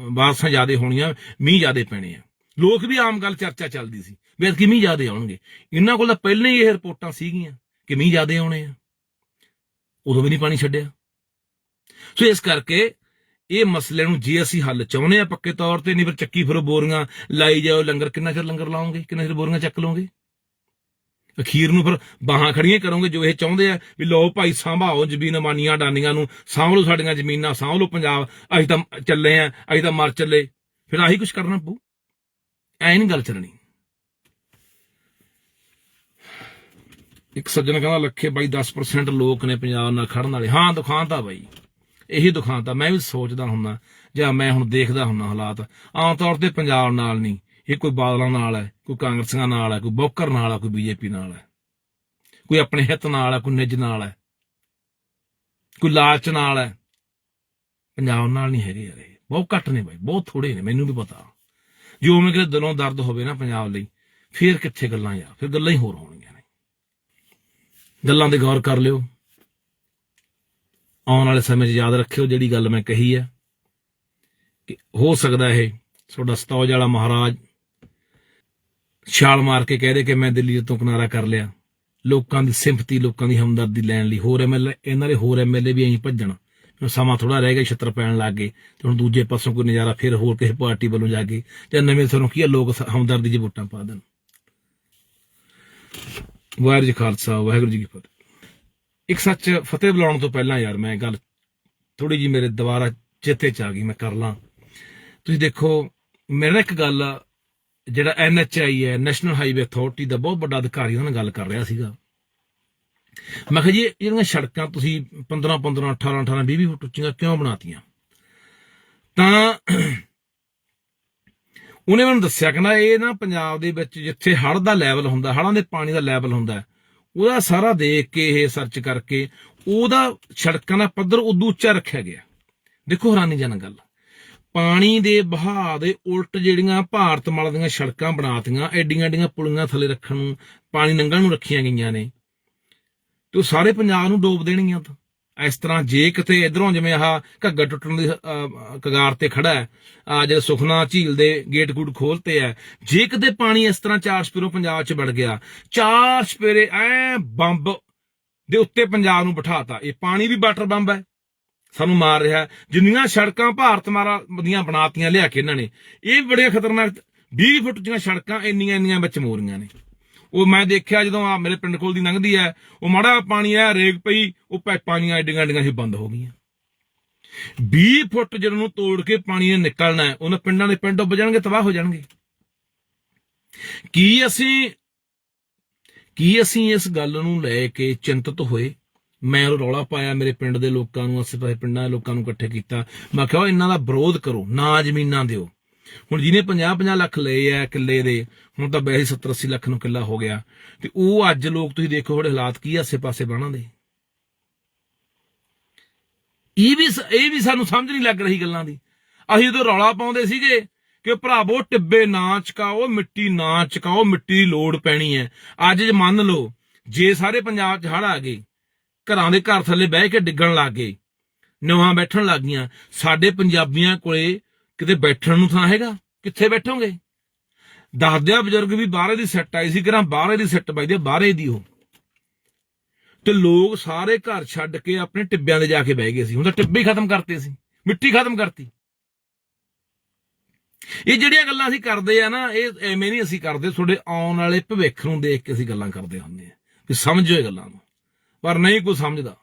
S1: ਅਮ, ਜ਼ਿਆਦੇ ਹੋਣੀਆਂ ਮੀਂਹ ਜ਼ਿਆਦੇ ਪੈਣੇ ਆ। ਲੋਕ ਵੀ ਆਮ ਗੱਲ ਚਰਚਾ ਚੱਲਦੀ ਸੀ ਵੀ ਐਤਕੀ ਮੀਂਹ ਜ਼ਿਆਦੇ ਆਉਣਗੇ। ਇਹਨਾਂ ਕੋਲ ਤਾਂ ਪਹਿਲਾਂ ਹੀ ਇਹ ਰਿਪੋਰਟਾਂ ਸੀਗੀਆਂ ਕਿ ਮੀਂਹ ਜ਼ਿਆਦੇ ਆਉਣੇ ਆ। ਉਦੋਂ ਵੀ ਨਹੀਂ ਪਾਣੀ ਛੱਡਿਆ। ਸੋ ਇਸ ਕਰਕੇ ਇਹ ਮਸਲੇ ਨੂੰ ਜੇ ਅਸੀਂ ਹੱਲ ਚਾਹੁੰਦੇ ਆ ਪੱਕੇ ਤੌਰ ਤੇ ਨਹੀਂ ਫਿਰ ਚੱਕੀ ਫਿਰੋ ਬੋਰੀਆਂ ਲਾਈ ਜਾਓ ਲੰਗਰ ਕਿੰਨਾ ਚਿਰ ਲੰਗਰ ਲਾਓਗੇ? ਕਿੰਨਾ ਚਿਰ ਬੋਰੀਆਂ ਚੱਕ ਲਓਗੇ? ਅਖੀਰ ਨੂੰ ਫਿਰ ਬਾਹਾਂ ਖੜੀਆਂ ਕਰੋਗੇ ਜੋ ਇਹ ਚਾਹੁੰਦੇ ਆ ਵੀ ਲੋ ਭਾਈ ਸੰਭਾਓ ਜ਼ਮੀਨ ਮਾਨੀਆਂ ਡਾਨੀਆਂ ਨੂੰ, ਸਾਂਭ ਲਓ ਸਾਡੀਆਂ ਜ਼ਮੀਨਾਂ, ਸਾਂਭ ਲਓ ਪੰਜਾਬ, ਅਸੀਂ ਤਾਂ ਚੱਲੇ ਆ, ਅਸੀਂ ਤਾਂ ਮਰ ਚੱਲੇ। ਫਿਰ ਆਹੀ ਕੁਝ ਕਰਨਾ ਪਊ। ਐ ਨਹੀਂ ਗੱਲ ਚੱਲਣੀ। ਇੱਕ ਸੱਜਣ ਕਹਿੰਦਾ ਲੱਖੇ ਬਾਈ 10% ਲੋਕ ਨੇ ਪੰਜਾਬ ਨਾਲ ਖੜਨ ਵਾਲੇ। ਹਾਂ, ਦੁਖਾਂਤ ਆ ਬਾਈ। ਇਹੀ ਦੁਖਾਂਤਾ ਮੈਂ ਵੀ ਸੋਚਦਾ ਹੁੰਨਾ, ਜਾਂ ਮੈਂ ਹੁਣ ਦੇਖਦਾ ਹੁੰਨਾ ਹਾਲਾਤ। ਆਮ ਤੌਰ ਤੇ ਪੰਜਾਬ ਨਾਲ ਨਹੀਂ ਇਹ ਕੋਈ ਬਾਦਲਾਂ ਨਾਲ ਹੈ, ਕੋਈ ਕਾਂਗਰਸੀਆਂ ਨਾਲ ਹੈ, ਕੋਈ ਬੋਕਰ ਨਾਲ ਹੈ, ਕੋਈ ਬੀਜੇਪੀ ਨਾਲ ਹੈ। ਕੋਈ ਆਪਣੇ ਹਿੱਤ ਨਾਲ ਹੈ, ਕੋਈ ਨਿੱਜ ਨਾਲ ਹੈ। ਕੋਈ ਲਾਲਚ ਨਾਲ ਹੈ। ਪੰਜਾਬ ਨਾਲ ਨਹੀਂ ਹੈਗੇ ਯਾਰ ਇਹ। ਬਹੁਤ ਘੱਟ ਨੇ ਬਾਈ, ਬਹੁਤ ਥੋੜੇ ਨੇ, ਮੈਨੂੰ ਵੀ ਪਤਾ। ਜੇ ਉਵੇਂ ਕਿ ਦਿਲੋਂ ਦਰਦ ਹੋਵੇ ਨਾ ਪੰਜਾਬ ਲਈ, ਫੇਰ ਕਿੱਥੇ ਗੱਲਾਂ ਯਾਰ, ਫਿਰ ਗੱਲਾਂ ਹੀ ਹੋਰ ਹੋਣਗੀਆਂ ਨੇ। ਗੱਲਾਂ ਤੇ ਗੌਰ ਕਰ ਲਿਓ। ਆਉਣ ਵਾਲੇ ਸਮੇਂ 'ਚ ਯਾਦ ਰੱਖਿਓ ਜਿਹੜੀ ਗੱਲ ਮੈਂ ਕਹੀ ਹੈ ਕਿ ਹੋ ਸਕਦਾ ਇਹ ਤੁਹਾਡਾ ਸਤੌਜ ਵਾਲਾ ਮਹਾਰਾਜ ਛਾਲ ਮਾਰ ਕੇ ਕਹਿ ਦੇ ਕਿ ਮੈਂ ਦਿੱਲੀ ਤੋਂ ਕਿਨਾਰਾ ਕਰ ਲਿਆ। ਲੋਕਾਂ ਦੀ ਸਿੰਪਤੀ, ਲੋਕਾਂ ਦੀ ਹਮਦਰਦੀ ਲੈਣ ਲਈ ਹੋਰ ਐਮਐਲਏ ਇਹਨਾਂ ਦੇ ਹੋਰ ਐਮਐਲਏ ਵੀ ਐਂ ਭੱਜਣ। ਹੁਣ ਸਮਾਂ ਥੋੜਾ ਰਹਿ ਗਿਆ ਛੱਤਰ ਪੈਣ ਲੱਗ ਗਏ। ਤੇ ਹੁਣ ਦੂਜੇ ਪਾਸੋਂ ਕੋਈ ਨਜ਼ਾਰਾ ਫਿਰ ਹੋਰ ਕਿਸੇ ਪਾਰਟੀ ਵੱਲੋਂ ਜਾ ਕੇ ਜਾਂ ਨਵੇਂ ਸਿਰੋਂ ਕੀ ਆ, ਲੋਕ ਹਮਦਰਦੀ 'ਚ ਵੋਟਾਂ ਪਾ ਦੇਣ। ਵਾਹਿਗੁਰੂ ਜੀ ਖਾਲਸਾ, ਵਾਹਿਗੁਰੂ ਜੀ ਕੀ ਫਤਿਹ। ਇੱਕ ਸੱਚ ਫਤਿਹ ਬੁਲਾਉਣ ਤੋਂ ਪਹਿਲਾਂ ਯਾਰ, ਮੈਂ ਗੱਲ ਥੋੜੀ ਜੀ ਮੇਰੇ ਦੁਬਾਰਾ ਚੇਤੇ ਚ ਆ ਗਈ, ਮੈਂ ਕਰ ਲਾਂ। ਤੁਸੀਂ ਦੇਖੋ, ਮੇਰੇ ਨਾਲ ਇੱਕ ਗੱਲ ਜਿਹੜਾ ਐਨਐਚਆਈ ਹੈ ਨੈਸ਼ਨਲ ਹਾਈਵੇ ਅਥਾਰਟੀ ਦਾ ਬਹੁਤ ਵੱਡਾ ਅਧਿਕਾਰੀ ਉਹਨਾਂ ਨਾਲ ਗੱਲ ਕਰ ਰਿਹਾ ਸੀਗਾ। ਮੈਂ ਕਿਹਾ ਜੀ, ਜਿਹੜੀਆਂ ਸੜਕਾਂ ਤੁਸੀਂ 15 15 18 18 20 20 ਫੁੱਟ ਉੱਚੀਆਂ ਕਿਉਂ ਬਣਾਤੀਆਂ? ਤਾਂ ਉਹਨੇ ਮੈਨੂੰ ਦੱਸਿਆ ਕਹਿੰਦਾ, ਇਹ ਨਾ ਪੰਜਾਬ ਦੇ ਵਿੱਚ ਜਿੱਥੇ ਹੜ੍ਹ ਦਾ ਲੈਵਲ ਹੁੰਦਾ, ਹੜ੍ਹਾਂ ਦੇ ਪਾਣੀ ਦਾ ਲੈਵਲ ਹੁੰਦਾ, ਉਹਦਾ ਸਾਰਾ ਦੇਖ ਕੇ ਇਹ ਸਰਚ ਕਰਕੇ ਉਹਦਾ ਸੜਕਾਂ ਦਾ ਪੱਧਰ ਉਦੋਂ ਉੱਚਾ ਰੱਖਿਆ ਗਿਆ। ਦੇਖੋ ਹੈਰਾਨੀਜਨਕ ਗੱਲ। ਪਾਣੀ ਦੇ ਵਹਾਅ ਦੇ ਉਲਟ ਜਿਹੜੀਆਂ ਭਾਰਤ ਮਾਲਾ ਦੀਆਂ ਸੜਕਾਂ ਬਣਾਤੀਆਂ, ਐਡੀਆਂ ਐਡੀਆਂ ਪੁਲੀਆਂ ਥੱਲੇ ਰੱਖਣ ਨੂੰ, ਪਾਣੀ ਲੰਘਣ ਨੂੰ ਰੱਖੀਆਂ ਗਈਆਂ ਨੇ। ਤੇ ਉਹ ਸਾਰੇ ਪੰਜਾਬ ਨੂੰ ਡੋਬ ਦੇਣਗੀਆਂ ਤਾਂ। ਇਸ ਤਰ੍ਹਾਂ ਜੇ ਕਿਤੇ ਇਧਰੋਂ ਜਿਵੇਂ ਆਹ ਘੱਗਰ ਟੁੱਟਣ ਦੀ ਕਗਾਰ ਤੇ ਖੜਾ ਹੈ ਆ ਜਿਹੜੇ ਸੁਖਨਾ ਝੀਲ ਦੇ ਗੇਟ ਗੂਟ ਖੋਲਤੇ ਹੈ, ਜੇ ਕਿਤੇ ਪਾਣੀ ਇਸ ਤਰ੍ਹਾਂ ਚਾਰ ਸਪੇਰੋਂ ਪੰਜਾਬ 'ਚ ਵੜ ਗਿਆ, ਚਾਰ ਸਪੇਰੇ ਐ ਬੰਬ ਦੇ ਉੱਤੇ ਪੰਜਾਬ ਨੂੰ ਬਿਠਾਤਾ। ਇਹ ਪਾਣੀ ਵੀ ਵਾਟਰ ਬੰਬ ਹੈ। ਸਾਨੂੰ ਮਾਰ ਰਿਹਾ ਜਿੰਨੀਆਂ ਸੜਕਾਂ ਭਾਰਤ ਮਾਰਾ ਦੀਆਂ ਬਣਾਤੀਆਂ ਲਿਆ ਕੇ ਇਹਨਾਂ ਨੇ, ਇਹ ਬੜੀਆਂ ਖਤਰਨਾਕ 20 ਫੁੱਟ ਦੀਆਂ ਸੜਕਾਂ ਇੰਨੀਆਂ ਇੰਨੀਆਂ ਵਿੱਚ ਮੋਰੀਆਂ ਨੇ। ਉਹ ਮੈਂ ਦੇਖਿਆ ਜਦੋਂ ਆ ਮੇਰੇ ਪਿੰਡ ਕੋਲ ਦੀ ਲੰਘਦੀ ਹੈ, ਉਹ ਮਾੜਾ ਪਾਣੀ ਆ, ਰੇਗ ਪਈ, ਉਹ ਪਾਈਪਾਂ ਦੀਆਂ ਐਡੀਆਂ ਐਡੀਆਂ ਹੀ ਬੰਦ ਹੋ ਗਈਆਂ। 20 ਫੁੱਟ ਜਦੋਂ ਨੂੰ ਤੋੜ ਕੇ ਪਾਣੀ ਨੇ ਨਿਕਲਣਾ ਹੈ, ਉਹਨਾਂ ਪਿੰਡਾਂ ਦੇ ਪਿੰਡ ਡੁੱਬ ਜਾਣਗੇ, ਤਬਾਹ ਹੋ ਜਾਣਗੇ। ਕੀ ਅਸੀਂ ਕੀ ਅਸੀਂ ਇਸ ਗੱਲ ਨੂੰ ਲੈ ਕੇ ਚਿੰਤਤ ਹੋਏ? ਮੈਂ ਉਹ ਰੌਲਾ ਪਾਇਆ, ਮੇਰੇ ਪਿੰਡ ਦੇ ਲੋਕਾਂ ਨੂੰ ਆਸੇ ਪਾਸੇ ਪਿੰਡਾਂ ਦੇ ਲੋਕਾਂ ਨੂੰ ਇਕੱਠੇ ਕੀਤਾ। ਮੈਂ ਕਿਹਾ ਇਹਨਾਂ ਦਾ ਵਿਰੋਧ ਕਰੋ, ਨਾ ਜ਼ਮੀਨਾਂ ਦਿਓ। ਹੁਣ ਜਿਹਨੇ 50 50 ਲੱਖ ਲਏ ਆ ਕਿੱਲੇ ਦੇ, ਹੁਣ ਤਾਂ ਵੈਸੇ 70 80 ਲੱਖ ਨੂੰ ਕਿੱਲਾ ਹੋ ਗਿਆ। ਤੇ ਉਹ ਅੱਜ ਲੋਕ ਤੁਸੀਂ ਦੇਖੋ ਜਿਹੜੇ ਹਾਲਾਤ ਕੀ ਆਸੇ ਪਾਸੇ ਬਾਣਾ ਦੇ। ਇਹ ਵੀ ਇਹ ਵੀ ਸਾਨੂੰ ਸਮਝ ਨਹੀਂ ਲੱਗ ਰਹੀ ਗੱਲਾਂ ਦੀ। ਅਸੀਂ ਉਦੋਂ ਰੌਲਾ ਪਾਉਂਦੇ ਸੀਗੇ ਕਿ ਭਰਾਵੋ ਟਿੱਬੇ ਨਾ ਚਕਾਓ, ਮਿੱਟੀ ਨਾ ਚਕਾਓ, ਮਿੱਟੀ ਦੀ ਲੋੜ ਪੈਣੀ ਹੈ। ਅੱਜ ਜੇ ਮੰਨ ਲਓ, ਜੇ ਸਾਰੇ ਪੰਜਾਬ 'ਚ ਹੜ ਆ ਗਏ ਘਰਾਂ ਦੇ ਘਰ ਥੱਲੇ ਬਹਿ ਕੇ ਡਿੱਗਣ ਲੱਗ ਗਏ। ਨਵਾਂ ਬੈਠਣ ਲੱਗ ਗਈਆਂ। ਸਾਡੇ ਪੰਜਾਬੀਆਂ ਕੋਲੇ ਕਿਤੇ ਬੈਠਣ ਨੂੰ ਥਾਂ ਹੈਗਾ? ਕਿੱਥੇ ਬੈਠੋਗੇ? ਦੱਸਦੇ ਬਜ਼ੁਰਗ ਵੀ ਬਾਹਰੇ ਦੀ ਸੈੱਟ ਆਈ ਸੀ ਕਿਰਾਂ ਬਾਹਰੇ ਦੀ ਸੈੱਟ ਵੱਜਦੀ ਆ, ਬਾਹਰੇ ਦੀ ਉਹ। ਤੇ ਲੋਕ ਸਾਰੇ ਘਰ ਛੱਡ ਕੇ ਆਪਣੇ ਟਿੱਬਿਆਂ ਦੇ ਜਾ ਕੇ ਬਹਿ ਗਏ ਸੀ। ਹੁਣ ਤਾਂ ਟਿੱਬੇ ਖਤਮ ਕਰਤੇ ਸੀ। ਮਿੱਟੀ ਖਤਮ ਕਰਤੀ। ਇਹ ਜਿਹੜੀਆਂ ਗੱਲਾਂ ਅਸੀਂ ਕਰਦੇ ਆ ਨਾ ਇਹ ਐਵੇਂ ਨਹੀਂ ਅਸੀਂ ਕਰਦੇ। ਤੁਹਾਡੇ ਆਉਣ ਵਾਲੇ ਭਵਿੱਖ ਨੂੰ ਦੇਖ ਕੇ ਅਸੀਂ ਗੱਲਾਂ ਕਰਦੇ ਹੁੰਦੇ ਆ। ਕਿ ਸਮਝੋ ਇਹ ਗੱਲਾਂ ਨੂੰ। ਪਰ ਨਹੀਂ ਕੋਈ ਸਮਝਦਾ।